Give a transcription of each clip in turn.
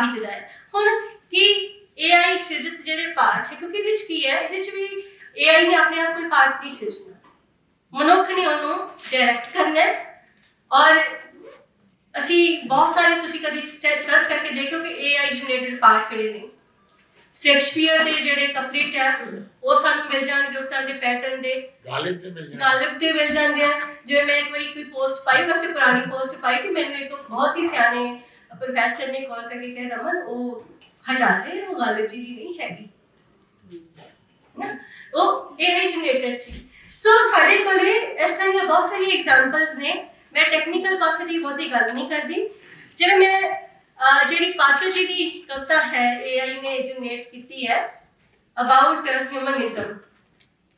ਸਾਹਿਤ ਦਾ ਹੈ ਹੁਣ ਕੀ AI ਸਿਰਜਤ ਜਿਹੜੇ ਪਾਠ ਹੈ ਕਿਉਂਕਿ ਵਿੱਚ ਕੀ ਹੈ ਇਹਦੇ ਵਿੱਚ ਵੀ AI ਨੇ ਆਪਣੇ ਆਪ ਕੋਈ ਪਾਠ ਨਹੀਂ ਸਿਰਜਣਾ। ਮਨੁੱਖ ਨੇ ਉਹਨੂੰ ਡਾਇਰੈਕਟ ਕਰਨਾ ਹੈ ਔਰ ਅਸੀਂ ਬਹੁਤ ਸਾਰੇ ਤੁਸੀਂ ਕਦੀ ਸਰਚ ਕਰਕੇ ਦੇਖੋ ਕਿ AI ਜਨਰੇਟਡ ਪਾਠ ਕਿਹੜੇ ਨੇ। ਸ਼ੇਕਸਪੀਅਰ ਦੇ ਜਿਹੜੇ ਕੰਪਲੀਟ ਹੈ ਉਹ ਸਾਨੂੰ ਮਿਲ ਜਾਣਗੇ ਉਸ ਤਰ੍ਹਾਂ ਦੇ ਪੈਟਰਨ ਦੇ। ਗਾਲਿਬ ਤੇ ਮਿਲ ਜਾਣਾ ਗਾਲਿਬ ਦੇ ਮਿਲ ਜਾਂਦੇ ਆ ਜਿਵੇਂ ਮੈਂ ਇੱਕ ਵਾਰੀ ਕੋਈ ਪੋਸਟ ਪਾਈ ਵੈਸੇ ਪੁਰਾਣੀ ਪੋਸਟ ਪਾਈ ਕਿ ਮੈਨੂੰ ਇੱਕ ਬਹੁਤ ਹੀ ਸਿਆਣੇ ਪ੍ਰੋਫੈਸਰ ਨੇ ਕਾਲ ਕਰਕੇ ਕਿਹਾ, ਰਮਨ, ਉਹ ਹਟਾ ਦੇ, ਉਹ ਗਾਲਿਬ ਜੀ ਦੀ ਨਹੀਂ ਹੈਗੀ। ਨਾ ਉਹ AI ਜਨਰੇਟਡ ਸੀ। ਸੋ ਸਾਡੇ ਕੋਲੇ ਇਸ ਤਰ੍ਹਾਂ ਦੀਆਂ ਬਹੁਤ ਸਾਰੀਆਂ ਐਗਜ਼ਾਮਪਲਸ ਨੇ। ਮੈਂ ਟੈਕਨੀਕਲ ਪੱਖ ਦੀ ਬਹੁਤੀ ਗੱਲ ਨਹੀਂ ਕਰਦੀ। ਜਿਵੇਂ ਮੈਂ ਜਿਹੜੀ ਪਾਤਰ ਜੀ ਦੀ ਕਵਿਤਾ ਹੈ AI ਨੇ ਜਨਰੇਟ ਕੀਤੀ ਹੈ ਅਬਾਊਟ ਹਿਊਮਨਿਜ਼ਮ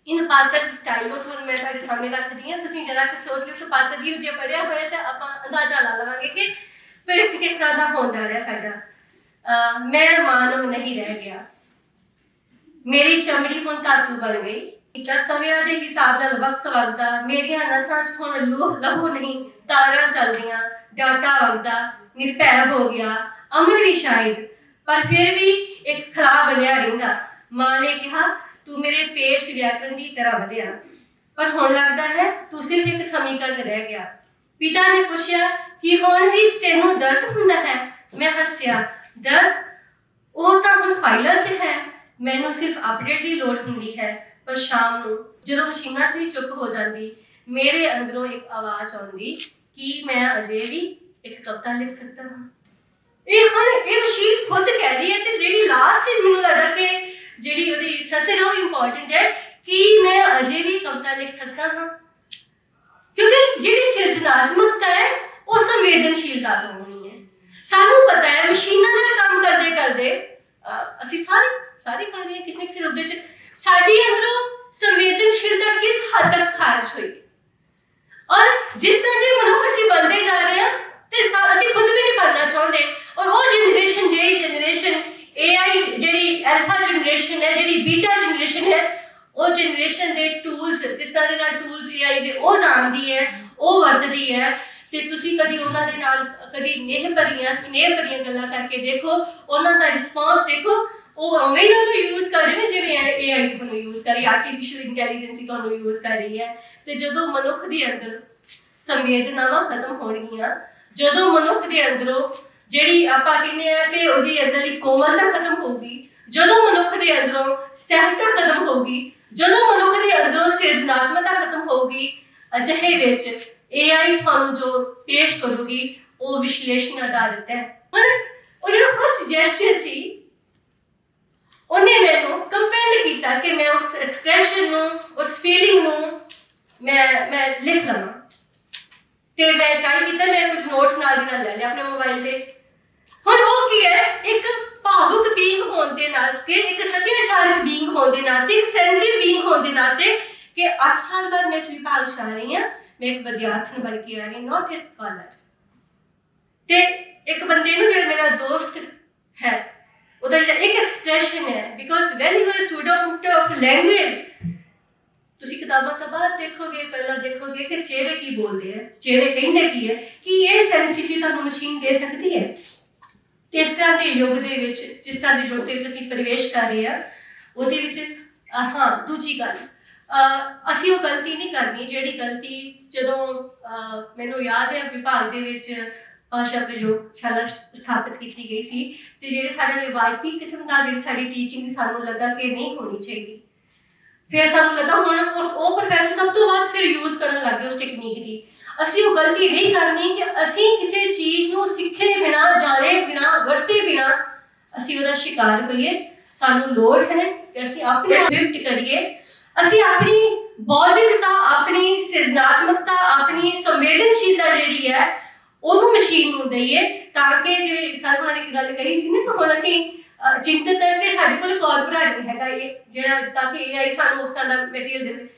ਇਨ ਪਾਤਰ ਸਟਾਈਲ ਉਹ ਤੁਹਾਨੂੰ ਮੈਂ ਤੁਹਾਡੇ ਸਾਹਮਣੇ ਰੱਖਦੀ ਹਾਂ। ਤੁਸੀਂ ਜਰਾ ਕਿ ਸੋਚ ਲਿਓ ਕਿ ਪਾਤਰ ਜੀ ਨੂੰ ਜੇ ਪੜਿਆ ਹੋਇਆ ਤਾਂ ਆਪਾਂ ਅੰਦਾਜ਼ਾ ਲਾ ਲਵਾਂਗੇ ਕਿ ਫਿਰ ਕਿਸ ਤਰ੍ਹਾਂ ਦਾ ਹੋਣ ਜਾ ਰਿਹਾ ਸਾਡਾ? ਅਹ, ਮੈਂ ਮਾਨਵ ਨਹੀਂ ਰਹਿ ਗਿਆ। ਮੇਰੀ ਚਮੜੀ ਹੁਣ ਧਾਤੂ ਬਣ ਗਈ। ਜਦ ਸਮਿਆਂ ਦੇ ਹਿਸਾਬ ਨਾਲ ਵਕਤ ਵਗਦਾ ਮੇਰੀਆਂ ਨਸਾਂ 'ਚ ਹੁਣ ਲੂਹ ਲਹੂ ਨਹੀਂ ਤਾਰਾਂ ਚੱਲਦੀਆਂ ਡਾਟਾ ਵਗਦਾ ਨਿਰਭੈ ਹੋ ਗਿਆ ਅਮਰ ਵੀ ਸ਼ਾਇਦ ਪਰ ਫਿਰ ਵੀ ਇੱਕ ਖਲਾ ਬਣਿਆ ਰਹਿੰਦਾ। ਮਾਂ ਨੇ ਕਿਹਾ ਤੂੰ ਮੇਰੇ ਪੇਟ 'ਚ ਵਿਆਕਰਨ ਦੀ ਤਰ੍ਹਾਂ ਵਧਿਆ। ਪਰ ਹੁਣ ਲੱਗਦਾ ਹੈ ਤੂੰ ਸਿਰਫ ਇੱਕ ਸਮੀਕਰਨ ਰਹਿ ਗਿਆ। ਪਿਤਾ ਨੇ ਪੁੱਛਿਆ ਕਿ ਹੁਣ ਵੀ ਤੈਨੂੰ ਦਰਦ ਹੁੰਦਾ ਹੈ? ਮੈਂ ਹੱਸਿਆ, ਦਰਦ? ਉਹ ਤਾਂ ਹੁਣ ਫਾਈਲਾਂ 'ਚ ਹੈ। ਮੈਨੂੰ ਸਿਰਫ ਅਪਡੇਟ ਦੀ ਲੋੜ ਹੁੰਦੀ ਹੈ। ਪਰ ਸ਼ਾਮ ਨੂੰ ਜਦੋਂ ਮਸ਼ੀਨਾਂ 'ਚ ਵੀ ਚੁੱਪ ਹੋ ਜਾਂਦੀ, ਮੇਰੇ ਅੰਦਰੋਂ ਇੱਕ ਆਵਾਜ਼ ਆਉਂਦੀ ਕਿ ਮੈਂ ਅਜੇ ਵੀ ਇੱਕ ਕਵਿਤਾ ਲਿਖ ਸਕਦਾ ਹਾਂ। ਇਹ ਹੁਣ ਇਹ ਮਸ਼ੀਨ ਖੁਦ ਕਹਿ ਰਹੀ ਹੈ ਤੇ ਜਿਹੜੀ ਲਾਸਟ ਚੀਜ਼ ਮੈਨੂੰ ਲੱਗਦਾ ਕਿ ਜਿਹੜੀ ਉਹਦੀ ਸਤਰ ਉਹ ਇੰਪੋਰਟੈਂਟ ਹੈ ਕਿ ਮੈਂ ਅਜੇ ਵੀ ਕਵਿਤਾ ਲਿਖ ਸਕਦਾ ਹਾਂ। ਕਿਉਂਕਿ ਜਿਹੜੀ ਸਿਰਜਣਾਤਮਕਤਾ ਹੈ ਉਹ ਸੰਵੇਦਨਸ਼ੀਲਤਾ ਤੋਂ ਹੋਣੀ ਹੈ ਸਾਨੂੰ ਪਤਾ ਹੈ ਮਸ਼ੀਨਾਂ ਨਾਲ ਕੰਮ ਕਰਦੇ ਕਰਦੇ ਅਹ, ਅਸੀਂ ਸਾਰੇ ਸਾਰੇ ਕਰ ਰਹੇ ਹਾਂ ਕਿਸੇ ਨਾ ਕਿਸੇ ਰੂਪ ਵਿੱਚ ਸਾਡੀ ਅੰਦਰੋਂ ਸੰਵੇਦਨਸ਼ੀਲਤਾ ਕਿਸ ਹੱਦ ਤੱਕ ਖਾਰਜ ਹੋਈ? ਔਰ ਜਿਸ ਤਰ੍ਹਾਂ ਦੇ ਮਨੁੱਖ ਅਸੀਂ ਬਣਦੇ ਜਾ ਰਹੇ ਹਾਂ ਤੇ ਸਾ- ਅਸੀਂ ਖੁਦ ਵੀ ਨਹੀਂ ਬਣਨਾ ਚਾਹੁੰਦੇ। ਔਰ ਉਹ ਜਨਰੇਸ਼ਨ ਜਿਹੜੀ ਜਨਰੇਸ਼ਨ AI ਜਿਹੜੀ ਅਲਫਾ ਜਨਰੇਸ਼ਨ ਹੈ ਜਿਹੜੀ ਬੀਟਾ ਜਨਰੇਸ਼ਨ ਹੈ ਉਹ ਜਨਰੇਸ਼ਨ ਦੇ ਟੂਲਸ ਜਿਸ ਤਰ੍ਹਾਂ ਦੇ ਨਾਲ ਟੂਲਸ AI ਦੇ ਉਹ ਜਾਣਦੀ ਹੈ ਉਹ ਵਰਤਦੀ ਹੈ। ਤੇ ਤੁਸੀਂ ਕਦੀ ਉਹਨਾਂ ਦੇ ਨਾਲ, ਕਦੀ ਨੇਹ ਭਰੀਆਂ ਸਨੇਹ ਭਰੀਆਂ ਗੱਲਾਂ ਕਰਕੇ ਦੇਖੋ, ਉਹਨਾਂ ਦਾ ਰਿਸਪਾਂਸ ਦੇਖੋ, ਉਹ ਉਵੇਂ ਹੀ ਉਹਨੂੰ ਯੂਜ਼ ਕਰ ਰਹੇ ਨੇ ਜਿਵੇਂ AI ਤੁਹਾਨੂੰ ਯੂਜ਼ ਕਰ ਰਹੀ ਆਰਟੀਫੀਸ਼ੀਅਲ ਇੰਟੈਲੀਜੈਂਸ ਤੁਹਾਨੂੰ ਯੂਜ਼ ਕਰ ਰਹੀ ਹੈ। ਤੇ ਜਦੋਂ ਮਨੁੱਖ ਦੇ ਅੰਦਰ ਸੰਵੇਦਨਾਵਾਂ ਖਤਮ ਹੋਣਗੀਆਂ, ਜਦੋਂ ਮਨੁੱਖ ਦੇ ਅੰਦਰੋਂ ਜਿਹੜੀ ਆਪਾਂ ਕਹਿੰਦੇ ਆ ਕਿ ਉਹਦੀ ਅੰਦਰਲੀ ਕੋਮਲਤਾ ਖਤਮ ਹੋਊਗੀ, ਜਦੋਂ ਮਨੁੱਖ ਦੇ ਅੰਦਰੋਂ ਸਹਿਜਤਾ ਖਤਮ ਹੋਊਗੀ, ਜਦੋਂ ਮਨੁੱਖ ਦੇ ਅੰਦਰੋਂ ਸਿਰਜਣਾਤਮਕਤਾ ਖਤਮ ਹੋਊਗੀ, ਅਜਿਹੇ ਵਿੱਚ AI ਤੁਹਾਨੂੰ ਜੋ ਪੇਸ਼ ਕਰੂਗੀ, ਉਹ ਵਿਸ਼ਲੇਸ਼ਣ ਆਧਾਰਿਤ ਹੈ। ਹੁਣ, ਉਹ ਜਿਹੜਾ ਫਸਟ ਜੈਸਚਰ ਸੀ, ਉਹਨੇ ਮੈਨੂੰ ਕੰਪੈਲ ਕੀਤਾ ਕਿ ਮੈਂ ਉਸ ਐਕਸਪ੍ਰੈਸ਼ਨ ਨੂੰ, ਉਸ ਫੀਲਿੰਗ ਨੂੰ ਮੈਂ ਮੈਂ ਲਿਖ ਲਵਾਂ। ਤੇ ਮੈਂ ਟਰਾਈ ਕੀਤਾ, ਮੈਂ ਕੁਝ ਨੋਟਸ ਨਾਲ ਦੀ ਨਾਲ ਲੈ ਲਿਆ ਆਪਣੇ ਮੋਬਾਈਲ ਤੇ। ਹੁਣ ਉਹ ਕੀ ਹੈ? ਇੱਕ ਭਾਵੁਕ ਬੀਇੰਗ ਹੋਣ ਦੇ ਨਾਲ ਕਿ ਇੱਕ ਸੱਭਿਆਚਾਰਕ ਬੀਇੰਗ ਹੋਣ ਦੇ ਨਾਤੇ ਇੱਕ ਸੈਂਸਿਟਿਵ ਬੀਇੰਗ ਹੋਣ ਦੇ ਨਾਤੇ ਕਿ 8 ਸਾਲ ਬਾਅਦ ਮੈਂ ਇਸ ਵਿਭਾਗ ਚ ਆ ਰਹੀ ਹਾਂ। ਮੈਂ ਇੱਕ ਵਿਦਿਆਰਥਣ ਬਣ ਕੇ ਆ ਰਹੀ ਨਾਟ ਅ ਸਕਾਲਰ ਤੇ ਇੱਕ ਬੰਦੇ ਨੂੰ ਜਿਹੜਾ ਮੇਰਾ ਦੋਸਤ ਹੈ ਉਹਦਾ ਜਿਹੜਾ ਇੱਕ ਐਕਸਪ੍ਰੈਸ਼ਨ ਹੈ because when you are student of language ਤੁਸੀਂ ਕਿਤਾਬਾਂ ਤਾਂ ਬਾਅਦ ਦੇਖੋਗੇ ਪਹਿਲਾਂ ਦੇਖੋਗੇ ਕਿ ਚਿਹਰੇ ਕੀ ਬੋਲਦੇ ਆ ਚਿਹਰੇ ਕਹਿੰਦੇ ਕੀ ਹੈ ਕਿ ਇਹ ਸੈਂਸਿਟਿਵਿਟੀ ਤੁਹਾਨੂੰ ਮਸ਼ੀਨ ਦੇ ਸਕਦੀ ਹੈ? ਤੇ ਇਸ ਤਰ੍ਹਾਂ ਦੇ ਯੁੱਗ ਦੇ ਵਿੱਚ ਜਿਸ ਤਰ੍ਹਾਂ ਦੇ ਯੁੱਗ ਦੇ ਵਿੱਚ ਅਸੀਂ ਪ੍ਰਵੇਸ਼ ਕਰ ਰਹੇ ਹਾਂ ਉਹਦੇ ਵਿੱਚ ਅਹ, ਹਾਂ ਦੂਜੀ ਗੱਲ ਅਸੀਂ ਉਹ ਗਲਤੀ ਨਹੀਂ ਕਰਨੀ ਜਿਹੜੀ ਗਲਤੀ ਜਦੋਂ ਮੈਨੂੰ ਯਾਦ ਹੈ ਵਿਭਾਗ ਦੇ ਵਿੱਚ ਭਾਸ਼ਾ ਪ੍ਰਯੋਗਸ਼ਾਲਾ ਸਥਾਪਿਤ ਕੀਤੀ ਗਈ ਸੀ ਤੇ ਜਿਹੜੇ ਸਾਡੇ ਰਿਵਾਇਤੀ ਕਿਸਮ ਦਾ ਜਿਹੜੀ ਸਾਡੀ ਟੀਚਿੰਗ ਸਾਨੂੰ ਲੱਗਾ ਕਿ ਨਹੀਂ ਹੋਣੀ ਚਾਹੀਦੀ। ਫਿਰ ਸਾਨੂੰ ਲੱਗਾ ਹੁਣ ਉਸ ਉਹ ਪ੍ਰੋਫੈਸਰ ਸਭ ਤੋਂ ਬਾਅਦ ਫਿਰ ਯੂਜ਼ ਕਰਨ ਲੱਗੇ ਉਸ ਟੈਕਨੀਕ ਦੀ। ਅਸੀਂ ਉਹ ਗਲਤੀ ਨਹੀਂ ਕਰਨੀ ਕਿ ਅਸੀਂ ਕਿਸੇ ਚੀਜ਼ ਨੂੰ ਸਿੱਖੇ ਬਿਨਾ ਜਾਣੇ ਬਿਨਾ ਵਰਤੇ ਬਿਨਾ ਅਸੀਂ ਉਹਦਾ ਸ਼ਿਕਾਰ ਹੋਈਏ ਸਾਨੂੰ ਲੋੜ ਹੈ ਕਿ ਅਸੀਂ ਆਪਣੇ ਲਿਫਟ ਕਰੀਏ। ਅਸੀਂ ਆਪਣੀ ਬੌਧਿਕਤਾ, ਆਪਣੀ ਸਿਰਜਣਾਤਮਕਤਾ ਆਪਣੀ ਸੰਵੇਦਨਸ਼ੀਲਤਾ ਜਿਹੜੀ ਹੈ, ਉਹਨੂੰ ਮਸ਼ੀਨ ਨੂੰ ਦਈਏ ਤਾਂ ਕਿ ਜਿਵੇਂ ਸਰ ਨੇ ਇੱਕ ਗੱਲ ਕਹੀ ਸੀ ਨਾ ਕਿ ਹੁਣ ਅਸੀਂ ਚਿੰਤਤ ਹੈ ਕਿ ਸਾਡੇ ਕੋਲ ਕਾਰਪੋਰੇਟ ਨਹੀਂ ਹੈਗਾ ਇਹ, ਜਿਹੜਾ ਤਾਂ ਕਿ AI ਸਾਨੂੰ ਉਸ ਤਰ੍ਹਾਂ ਦਾ ਮਟੀਰੀਅਲ ਦੇ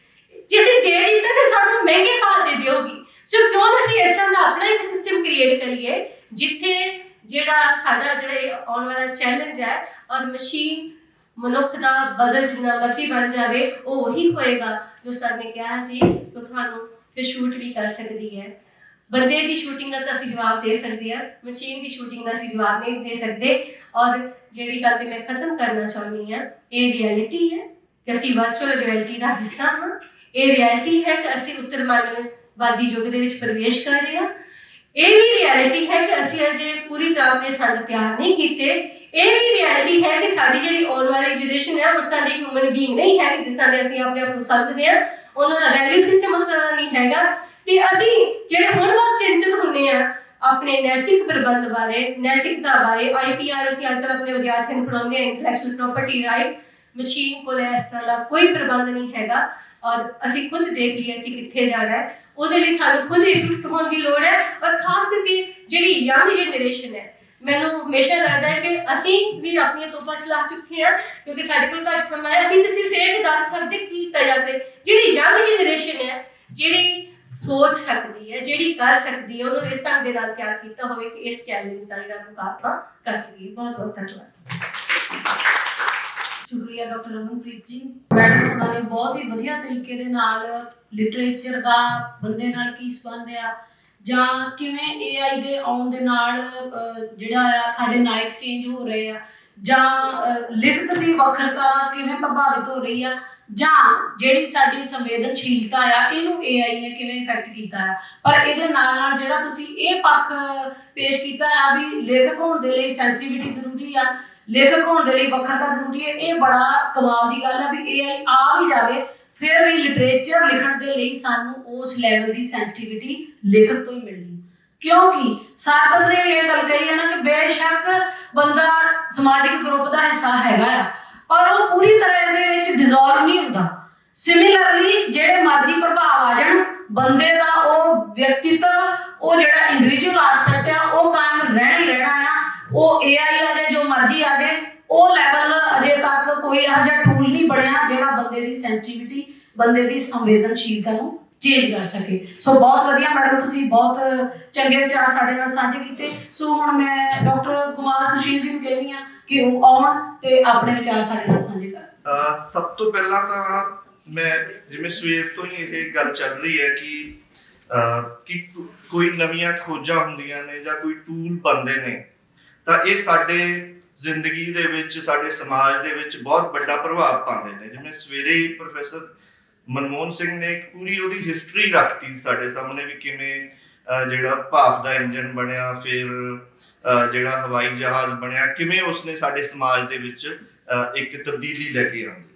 ਜੇ ਅਸੀਂ ਦੇ ਰਹੀ ਤਾਂ ਫਿਰ ਸਾਨੂੰ ਮਹਿੰਗੇ ਭਾਅ ਦੇ ਦਿਓਗੀ। ਸੋ ਕਿਉਂ ਨਾ ਅਸੀਂ ਇਸ ਤਰ੍ਹਾਂ ਦਾ ਆਪਣਾ ਇੱਕ ਸਿਸਟਮ ਕ੍ਰੀਏਟ ਕਰੀਏ, ਜਿੱਥੇ ਜਿਹੜਾ ਸਾਡਾ ਜਿਹੜਾ ਆਉਣ ਵਾਲਾ ਚੈਲੰਜ ਹੈ ਔਰ ਮਸ਼ੀਨ ਮਨੁੱਖ ਦਾ ਬਦਲ ਜਿੰਨਾ ਬੱਚੀ ਬਣ ਜਾਵੇ, ਉਹ ਉਹੀ ਹੋਏਗਾ ਜੋ ਸਰ ਨੇ ਕਿਹਾ ਸੀ ਕਿ ਉਹ ਤੁਹਾਨੂੰ ਫਿਰ ਸ਼ੂਟ ਵੀ ਕਰ ਸਕਦੀ ਹੈ। ਬੰਦੇ ਦੀ ਸ਼ੂਟਿੰਗ ਦਾ ਤਾਂ ਅਸੀਂ ਜਵਾਬ ਦੇ ਸਕਦੇ ਹਾਂ ਮਸ਼ੀਨ ਦੀ ਸ਼ੂਟਿੰਗ ਦਾ ਅਸੀਂ ਜਵਾਬ ਨਹੀਂ ਦੇ ਸਕਦੇ। ਔਰ ਜਿਹੜੀ ਗੱਲ ਤੇ ਮੈਂ ਖਤਮ ਕਰਨਾ ਚਾਹੁੰਦੀ ਹਾਂ, ਇਹ ਰਿਐਲਿਟੀ ਹੈ ਕਿ ਅਸੀਂ ਵਰਚੁਅਲ ਰਿਐਲਿਟੀ ਦਾ ਹਿੱਸਾ ਹਾਂ। ਇਹ ਰਿਐਲਿਟੀ ਹੈ ਕਿ ਅਸੀਂ ਉੱਤਰ ਮਾਨਵਵਾਦੀ ਯੁੱਗ ਦੇ ਵਿੱਚ ਪ੍ਰਵੇਸ਼ ਕਰ ਰਹੇ ਹਾਂ। ਇਹ ਵੀ ਰਿਐਲਿਟੀ ਹੈ ਕਿ ਅਸੀਂ ਅਜੇ ਪੂਰੀ ਤਰ੍ਹਾਂ ਤੇ ਸਾਨੂੰ ਤਿਆਰ ਨਹੀਂ ਕੀਤੇ। ਇਹ ਵੀ ਰਿਐਲਿਟੀ ਹੈ ਕਿ ਸਾਡੀ ਜਿਹੜੀ ਆਉਣ ਵਾਲੀ ਜਨਰੇਸ਼ਨ ਹੈ, ਉਸ ਤਰ੍ਹਾਂ ਦੀ ਹਿਊਮਨ ਬੀਇੰਗ ਨਹੀਂ ਹੈ, ਜਿਸ ਤਰ੍ਹਾਂ ਦੇ ਅਸੀਂ ਆਪਣੇ ਆਪ ਨੂੰ ਸਮਝਦੇ ਹਾਂ। ਉਹਨਾਂ ਦਾ ਵੈਲਿਊ ਸਿਸਟਮ ਉਸ ਤਰ੍ਹਾਂ ਦਾ ਨਹੀਂ ਹੈਗਾ। ਤੇ ਅਸੀਂ ਜਿਹੜੇ ਹੁਣ ਬਹੁਤ ਚਿੰਤਤ ਹੁੰਨੇ ਆ ਆਪਣੇ ਨੈਤਿਕ ਪ੍ਰਬੰਧ ਬਾਰੇ, ਨੈਤਿਕਤਾ ਬਾਰੇ ਆਈਪੀਆਰ ਅਸੀਂ ਅੱਜ ਕੱਲ੍ਹ ਆਪਣੇ ਵਿਦਿਆਰਥੀਆਂ ਨੂੰ ਪੜਾਉਂਦੇ ਹਾਂ ਇੰਟੈਲੈਕਚੁਅਲ ਪ੍ਰਾਪਰਟੀ ਰਾਈਟ ਮਸ਼ੀਨ ਕੋਲ ਇਸ ਤਰ੍ਹਾਂ ਦਾ ਕੋਈ ਪ੍ਰਬੰਧ ਨਹੀਂ ਹੈਗਾ। ਔਰ ਅਸੀਂ ਖੁਦ ਦੇਖ ਲਈਏ ਅਸੀਂ ਕਿੱਥੇ ਜਾਣਾ ਹੈ। ਉਹਦੇ ਲਈ ਸਾਨੂੰ ਖੁਦ ਇਕਜੁੱਟ ਹੋਣ ਦੀ ਲੋੜ ਹੈ ਔਰ ਖਾਸ ਕਰਕੇ ਜਿਹੜੀ ਯੰਗ ਜਨਰੇਸ਼ਨ ਹੈ, ਮੈਨੂੰ ਹਮੇਸ਼ਾ ਲੱਗਦਾ ਹੈ ਕਿ ਅਸੀਂ ਵੀ ਆਪਣੀਆਂ ਤੋਪਾਂ ਚਲਾ ਚੁੱਕੇ ਹਾਂ, ਕਿਉਂਕਿ ਸਾਡੇ ਕੋਲ ਘੱਟ ਸਮਾਂ ਹੈ। ਅਸੀਂ ਤਾਂ ਸਿਰਫ ਇਹ ਨਹੀਂ ਦੱਸ ਸਕਦੇ ਕੀ ਕੀਤਾ ਜਾ ਸੇ ਜਿਹੜੀ ਯੰਗ ਜਨਰੇਸ਼ਨ ਹੈ, ਜਿਹੜੀ ਸੋਚ ਸਕਦੀ ਹੈ, ਜਿਹੜੀ ਕਰ ਸਕਦੀ ਹੈ, ਉਹਨੂੰ ਇਸ ਢੰਗ ਦੇ ਨਾਲ ਤਿਆਰ ਕੀਤਾ ਹੋਵੇ ਕਿ ਇਸ ਚੈਲੰਜ ਦਾ ਜਿਹੜਾ ਮੁਕਾਬਲਾ ਕਰ ਸਕੀਏ। ਬਹੁਤ ਬਹੁਤ ਧੰਨਵਾਦ। ਸ਼ੁਕਰੀਆ ਡਾਕਟਰ ਰਮਨਪ੍ਰੀਤ ਜੀ। ਮੈਡਮ ਉਹਨਾਂ ਨੇ ਬਹੁਤ ਹੀ ਵਧੀਆ ਤਰੀਕੇ ਦੇ ਨਾਲ ਲਿਟਰੇਚਰ ਦਾ ਬੰਦੇ ਨਾਲ ਕੀ ਸੰਬੰਧ ਆ। ਜਾਂ ਕਿਵੇਂ AI ਦੇ ਆਉਣ ਦੇ ਨਾਲ ਜਿਹੜਾ ਆ, ਸਾਡੇ ਨਾਇਕ ਚੇਂਜ ਹੋ ਰਹੇ ਆ। ਜਾਂ ਲਿਖਤ ਦੀ ਵੱਖਰਤਾ ਕਿਵੇਂ ਪ੍ਰਭਾਵਿਤ ਹੋ ਰਹੀ ਆ। ਜਾਂ ਜਿਹੜੀ ਸਾਡੀ ਸੰਵੇਦਨਸ਼ੀਲਤਾ ਆ, ਇਹਨੂੰ AI ਨੇ ਕਿਵੇਂ ਇਫੈਕਟ ਕੀਤਾ ਆ। ਪਰ ਇਹਦੇ ਨਾਲ ਨਾਲ ਜਿਹੜਾ ਤੁਸੀਂ ਇਹ ਪੱਖ ਪੇਸ਼ ਕੀਤਾ ਆ ਵੀ ਲੇਖਕ ਹੋਣ ਦੇ ਲਈ ਸੈਂਸਿਟੀਵਿਟੀ ਜ਼ਰੂਰੀ ਆ। ਲੇਖਕ ਹੋਣ ਦੇ ਲਈ ਵੱਖਰਤਾ ਜ਼ਰੂਰੀ ਹੈ। ਇਹ ਬੜਾ ਕਮਾਲ ਦੀ ਗੱਲ ਹੈ ਵੀ AI ਆ ਵੀ ਜਾਵੇ, ਫਿਰ ਵੀ ਲਿਟਰੇਚਰ ਲਿਖਣ ਦੇ ਲਈ ਸਾਨੂੰ ਉਸ ਲੈਵਲ ਦੀ ਸੈਂਸਿਟੀਵਿਟੀ ਲੇਖਕ ਤੋਂ ਹੀ ਮਿਲਣੀ। ਕਿਉਂਕਿ ਸਾਰਤਰ ਨੇ ਵੀ ਇਹ ਗੱਲ ਕਹੀ ਹੈ ਨਾ ਕਿ ਬੇਸ਼ੱਕ ਬੰਦਾ ਸਮਾਜਿਕ ਗਰੁੱਪ ਦਾ ਹਿੱਸਾ ਹੈਗਾ ਆ, ਪਰ ਉਹ ਪੂਰੀ ਤਰ੍ਹਾਂ ਇਹਦੇ ਵਿੱਚ ਡਿਸੋਲਵ ਨਹੀਂ ਹੁੰਦਾ। ਸਿਮਿਲਰਲੀ ਜਿਹੜੇ ਮਰਜ਼ੀ ਪ੍ਰਭਾਵ ਆ ਜਾਣ, ਬੰਦੇ ਦਾ ਉਹ ਵਿਅਕਤੀਤਵ, ਉਹ ਜਿਹੜਾ ਇੰਡੀਵਿਜੂਅਲ ਆਸਪੈਕਟ ਆ, ਉਹ ਕਾਇਮ ਰਹਿਣਾ ਹੀ ਰਹਿਣਾ ਆ। ਉਹ AI ਆ ਜਾਏ, ਜੋ ਮਰਜ਼ੀ ਆ ਜਾਏ, ਉਹ ਲੈਵਲ ਅਜੇ ਤੱਕ ਕੋਈ ਇਹੋ ਜਿਹਾ ਟੂਲ ਨਹੀਂ ਬਣਿਆ ਜਿਹੜਾ ਬੰਦੇ ਦੀ ਸੈਂਸਿਟੀਵਿਟੀ ਬੰਦੇ ਦੀ ਸੰਵੇਦਨਸ਼ੀਲਤਾ ਨੂੰ ਚੇਂਜ ਕਰ ਸਕੇ। ਸੋ ਬਹੁਤ ਵਧੀਆ ਮੈਡਮ ਤੁਸੀਂ ਬਹੁਤ ਚੰਗੇ ਵਿਚਾਰ ਸਾਡੇ ਨਾਲ ਸਾਂਝੇ ਕੀਤੇ। ਸੋ ਹੁਣ ਮੈਂ ਡਾਕਟਰ ਕੁਮਾਰ ਸੁਸ਼ੀਲ ਜੀ ਨੂੰ ਕਹਿੰਦੀ ਆ ਕਿ ਉਹ ਆਉਣ ਤੇ ਆਪਣੇ ਵਿਚਾਰ ਸਾਡੇ ਨਾਲ ਸਾਂਝੇ ਕਰਨ। ਸਭ ਤੋਂ ਪਹਿਲਾਂ ਤਾਂ ਮੈਂ ਜਿਵੇਂ ਸਵੇਰ ਤੋਂ ਹੀ ਇਹ ਗੱਲ ਚੱਲ ਰਹੀ ਹੈ ਕਿ ਕਿ ਕੋਈ ਨਵੀਆਂ ਖੋਜਾਂ ਹੁੰਦੀਆਂ ਨੇ ਜਾਂ ਕੋਈ ਟੂਲ ਬਣਦੇ ਨੇ ਤਾਂ ਇਹ ਸਾਡੇ ਜ਼ਿੰਦਗੀ ਦੇ ਵਿੱਚ, ਸਾਡੇ ਸਮਾਜ ਦੇ ਵਿੱਚ ਬਹੁਤ ਵੱਡਾ ਪ੍ਰਭਾਵ ਪਾਉਂਦੇ ਨੇ। ਜਿਵੇਂ ਸਵੇਰੇ ਪ੍ਰੋਫੈਸਰ ਮਨਮੋਹਨ ਸਿੰਘ ਨੇ ਇੱਕ ਪੂਰੀ ਉਹਦੀ ਹਿਸਟਰੀ ਰੱਖਤੀ ਸਾਡੇ ਸਾਹਮਣੇ ਵੀ ਕਿਵੇਂ ਜਿਹੜਾ ਭਾਫ ਦਾ ਇੰਜਨ ਬਣਿਆ, ਫਿਰ ਜਿਹੜਾ ਹਵਾਈ ਜਹਾਜ਼ ਬਣਿਆ, ਕਿਵੇਂ ਉਸਨੇ ਸਾਡੇ ਸਮਾਜ ਦੇ ਵਿੱਚ ਇੱਕ ਤਬਦੀਲੀ ਲੈ ਕੇ ਆਉਂਦੀ।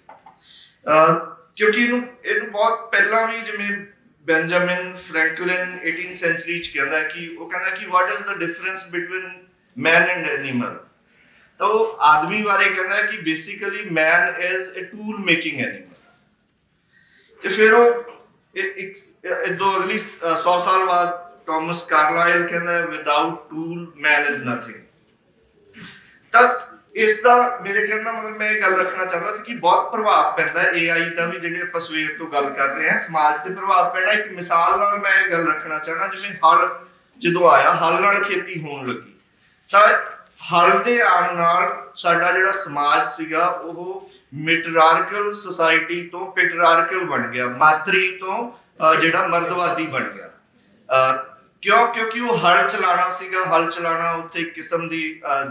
ਕਿਉਂਕਿ ਇਹਨੂੰ ਇਹਨੂੰ ਬਹੁਤ ਪਹਿਲਾਂ ਵੀ ਜਿਵੇਂ ਬੈਂਜਾਮਿਨ ਫ੍ਰੈਂਕਲਿਨ 18th ਸੈਂਚੁਰੀ ਚ ਕਹਿੰਦਾ ਕਿ, ਉਹ ਕਹਿੰਦਾ ਕਿ what is the difference between man and animal ਤਾਂ ਉਹ ਆਦਮੀ ਬਾਰੇ ਕਹਿੰਦਾ ਕਿ basically man is a tool making animal ਤੇ ਫਿਰ ਉਹ ਇੱਕ ਦੋ ਅਗਲੀ 100 ਸਾਲ ਬਾਅਦ ਟਾਮਸ ਕਾਰਲਾਈਲ ਕਹਿੰਦਾ without tool man is nothing ਤਾਂ ਇਸ ਦਾ ਮੇਰੇ ਕਹਿਣ ਦਾ ਮਤਲਬ ਮੈਂ ਇਹ ਗੱਲ ਰੱਖਣਾ ਚਾਹੁੰਦਾ ਸੀ ਕਿ ਬਹੁਤ ਪ੍ਰਭਾਵ ਪੈਂਦਾ ਹੈ AI ਦਾ ਵੀ, ਜਿਹੜੇ ਆਪਾਂ ਸਵੇਰ ਤੋਂ ਗੱਲ ਕਰ ਰਹੇ ਹਾਂ, ਸਮਾਜ ਤੇ ਪ੍ਰਭਾਵ ਪੈਣਾ ਇੱਕ ਮਿਸਾਲ ਨਾਲ ਮੈਂ ਇਹ ਗੱਲ ਰੱਖਣਾ ਚਾਹਣਾ ਜਿਵੇਂ ਹਲ ਜਦੋਂ ਆਇਆ ਹਲ ਨਾਲ ਖੇਤੀ ਹੋਣ ਲੱਗੀ। ਤਾਂ ਹਲ ਦੇ ਆਉਣ ਨਾਲ ਸਾਡਾ ਜਿਹੜਾ ਸਮਾਜ ਸੀਗਾ, ਉਹ ਮਿਟਰਾਰਕਲ ਸੁਸਾਇਟੀ ਤੋਂ ਪੈਟਰਾਰਕਲ ਬਣ ਗਿਆ, ਮਾਤਰੀ ਤੋਂ ਜਿਹੜਾ ਮਰਦਵਾਦੀ ਬਣ ਗਿਆ। ਕਿਉਂ? ਕਿਉਂਕਿ ਉਹ ਹਲ ਚਲਾਣਾ ਸੀਗਾ, ਹਲ ਚਲਾਣਾ ਉੱਥੇ ਕਿਸਮ ਦੀ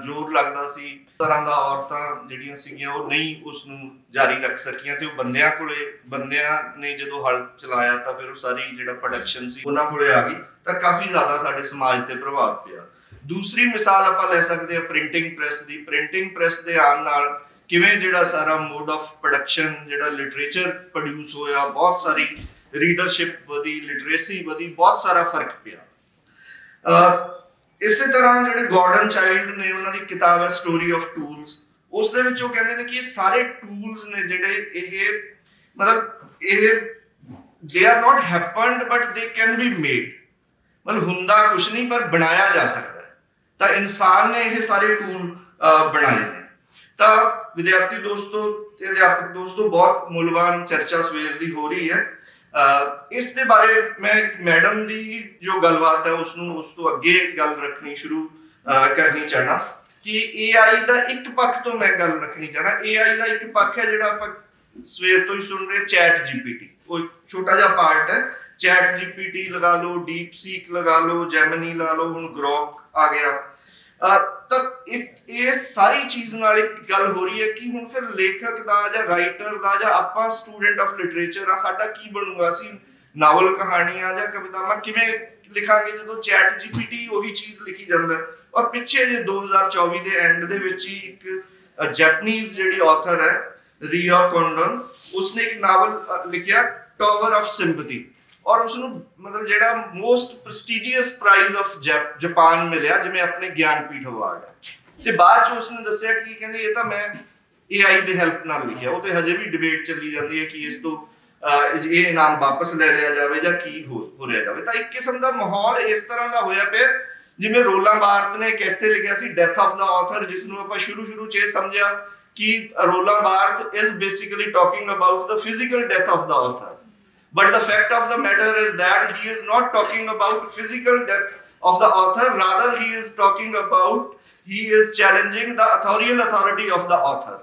ਜ਼ੋਰ ਲੱਗਦਾ ਸੀ। ਤਰ੍ਹਾਂ ਦਾ ਔਰਤਾਂ ਜਿਹੜੀਆਂ ਸੀਗੀਆਂ, ਉਹ ਨਹੀਂ ਉਸ ਨੂੰ ਜਾਰੀ ਰੱਖ ਸਕੀਆਂ ਤੇ ਉਹ ਬੰਦਿਆਂ ਕੋਲੇ, ਬੰਦਿਆਂ ਨੇ ਜਦੋਂ ਹਲ ਚਲਾਇਆ ਤਾਂ ਫਿਰ ਉਹ ਸਾਰੀ ਜਿਹੜਾ ਪ੍ਰੋਡਕਸ਼ਨ ਸੀ, ਉਹਨਾਂ ਕੋਲੇ ਆ ਗਈ। ਤਾਂ ਕਾਫੀ ਜ਼ਿਆਦਾ ਸਾਡੇ ਸਮਾਜ ਤੇ ਪ੍ਰਭਾਵ ਪਿਆ। ਦੂਸਰੀ ਮਿਸਾਲ ਆਪਾਂ ਲੈ ਸਕਦੇ ਹਾਂ ਪ੍ਰਿੰਟਿੰਗ ਪ੍ਰੈਸ ਦੀ। ਪ੍ਰਿੰਟਿੰਗ ਪ੍ਰੈਸ ਦੇ ਆਉਣ ਨਾਲ ਕਿਵੇਂ ਜਿਹੜਾ ਸਾਰਾ ਮੋਡ ਆਫ ਪ੍ਰੋਡਕਸ਼ਨ ਜਿਹੜਾ ਲਿਟਰੇਚਰ ਪ੍ਰੋਡਿਊਸ ਹੋਇਆ, ਬਹੁਤ ਸਾਰੀ ਰੀਡਰਸ਼ਿਪ ਵਧੀ ਲਿਟਰੇਸੀ ਵਧੀ, ਬਹੁਤ ਸਾਰਾ ਫ਼ਰਕ ਪਿਆ। ਇਸੇ ਤਰ੍ਹਾਂ ਜਿਹੜੇ ਗਾਰਡਨ ਚਾਈਲਡ ਨੇ ਉਹਨਾਂ ਦੀ ਕਿਤਾਬ ਹੈ ਸਟੋਰੀ ਆਫ ਟੂਲਸ ਉਸ ਦੇ ਵਿੱਚ ਉਹ ਕਹਿੰਦੇ ਨੇ ਕਿ ਇਹ ਸਾਰੇ ਟੂਲਸ ਨੇ ਜਿਹੜੇ ਇਹ ਮਤਲਬ ਇਹ they are not happened but they can be made ਮਤਲਬ ਹੁੰਦਾ ਕੁਝ ਨਹੀਂ, ਪਰ ਬਣਾਇਆ ਜਾ ਸਕਦਾ। ਤਾਂ ਇਨਸਾਨ ਨੇ ਇਹ ਸਾਰੇ ਟੂਲ ਬਣਾਏ ਨੇ। ਤਾਂ ਵਿਦਿਆਰਥੀ ਦੋਸਤੋ ਤੇ ਅਧਿਆਪਕ ਦੋਸਤੋ, ਬਹੁਤ ਮੁੱਲਵਾਨ ਚਰਚਾ ਸਵੇਰ ਦੀ ਹੋ ਰਹੀ ਹੈ। ਇਸ ਦੇ ਬਾਰੇ ਮੈਂ ਮੈਡਮ ਦੀ ਜੋ ਗੱਲਬਾਤ ਹੈ ਉਸ ਨੂੰ ਉਸ ਤੋਂ ਅੱਗੇ ਗੱਲ ਰੱਖਣੀ ਸ਼ੁਰੂ ਕਰਨੀ ਚਾਹਨਾ। ਕਿ AI ਦਾ ਇੱਕ ਪੱਖ ਤੋਂ ਮੈਂ ਗੱਲ ਰੱਖਣੀ ਚਾਹਨਾ। AI ਦਾ ਇੱਕ ਪੱਖ ਹੈ ਜਿਹੜਾ ਆਪਾਂ ਸਵੇਰ ਤੋਂ ਹੀ ਸੁਣ ਰਹੇ ਚੈਟ GPT ਉਹ ਛੋਟਾ ਜਿਹਾ ਪਾਰਟ ਹੈ। ਚੈਟ ਜੀਪੀਟੀ ਲਗਾ ਲਓ ਡੀਪ ਸੀਕ ਲਗਾ ਲਓ ਜੈਮਨੀ ਲਾ ਲਓ, ਹੁਣ ਗ੍ਰੋਕ ਆ ਗਿਆ। ਤਾਂ ਇਹ ਸਾਰੀ ਚੀਜ਼ ਨਾਲ ਇੱਕ ਗੱਲ ਹੋ ਰਹੀ ਹੈ ਕਿ ਹੁਣ ਫਿਰ ਲੇਖਕ ਦਾ ਜਾਂ ਰਾਈਟਰ ਦਾ ਜਾਂ ਆਪਾਂ ਸਟੂਡੈਂਟ ਆਫ ਲਿਟਰੇਚਰ ਆ, ਸਾਡਾ ਕੀ ਬਣੂਗਾ? ਅਸੀਂ ਨਾਵਲ ਕਹਾਣੀਆਂ ਜਾਂ ਕਵਿਤਾਵਾਂ ਕਿਵੇਂ ਲਿਖਾਂਗੇ ਜਦੋਂ ਚੈਟ ਜੀਪੀਟੀ ਉਹੀ ਚੀਜ਼ ਲਿਖੀ ਜਾਂਦਾ ਔਰ ਪਿੱਛੇ ਜੇ 2024 ਦੇ ਐਂਡ ਦੇ ਵਿੱਚ ਹੀ ਇੱਕ ਜੈਪਨੀਜ਼ ਜਿਹੜੀ ਆਥਰ ਹੈ ਰੀਆ ਕੋਂਡਨ ਉਸਨੇ ਇੱਕ ਨਾਵਲ ਲਿਖਿਆ ਟਾਵਰ ਆਫ ਸਿੰਪਥੀ ਔਰ ਉਸ ਨੂੰ ਮਤਲਬ ਜਿਹੜਾ most prestigious prize of Japan ਮਿਲਿਆ, ਜਿਵੇਂ ਆਪਣੇ ਗਿਆਨਪੀਠ ਅਵਾਰਡ ਤੇ ਬਾਅਦ ਚ ਉਸਨੇ ਦੱਸਿਆ ਕਿ ਕਹਿੰਦੇ, ਇਹ ਤਾਂ ਮੈਂ AI ਦੇ ਹੈਲਪ ਨਾਲ ਲਿਖਿਆ। ਉਹ ਤੇ ਹਜੇ ਵੀ ਡਿਬੇਟ ਚੱਲੀ ਜਾਂਦੀ ਹੈ ਕਿ ਇਸ ਤੋਂ ਇਹ ਇਨਾਮ ਵਾਪਸ ਲੈ ਲਿਆ ਜਾਵੇ ਜਾਂ ਕੀ ਹੋ ਰਿਹਾ ਜਾਵੇ। ਤਾਂ ਇੱਕ ਕਿਸਮ ਦਾ ਮਾਹੌਲ ਇਸ ਤਰ੍ਹਾਂ ਦਾ ਹੋਇਆ ਪਿਆ, ਜਿਵੇਂ ਰੋਲਾਂ ਬਾਰਤ ਨੇ ਕੈਸੇ ਲਿਖਿਆ ਸੀ ਡੈਥ ਆਫ ਦਾ ਆਥਰ ਜਿਸ ਨੂੰ ਆਪਾਂ ਸ਼ੁਰੂ ਸ਼ੁਰੂ ਚ ਸਮਝਿਆ ਕਿ Roland Barthes is basically talking about the physical death of the author But the fact of the matter is that he is not talking about physical death of the author, rather, he is talking about he is challenging the authorial authority of the author.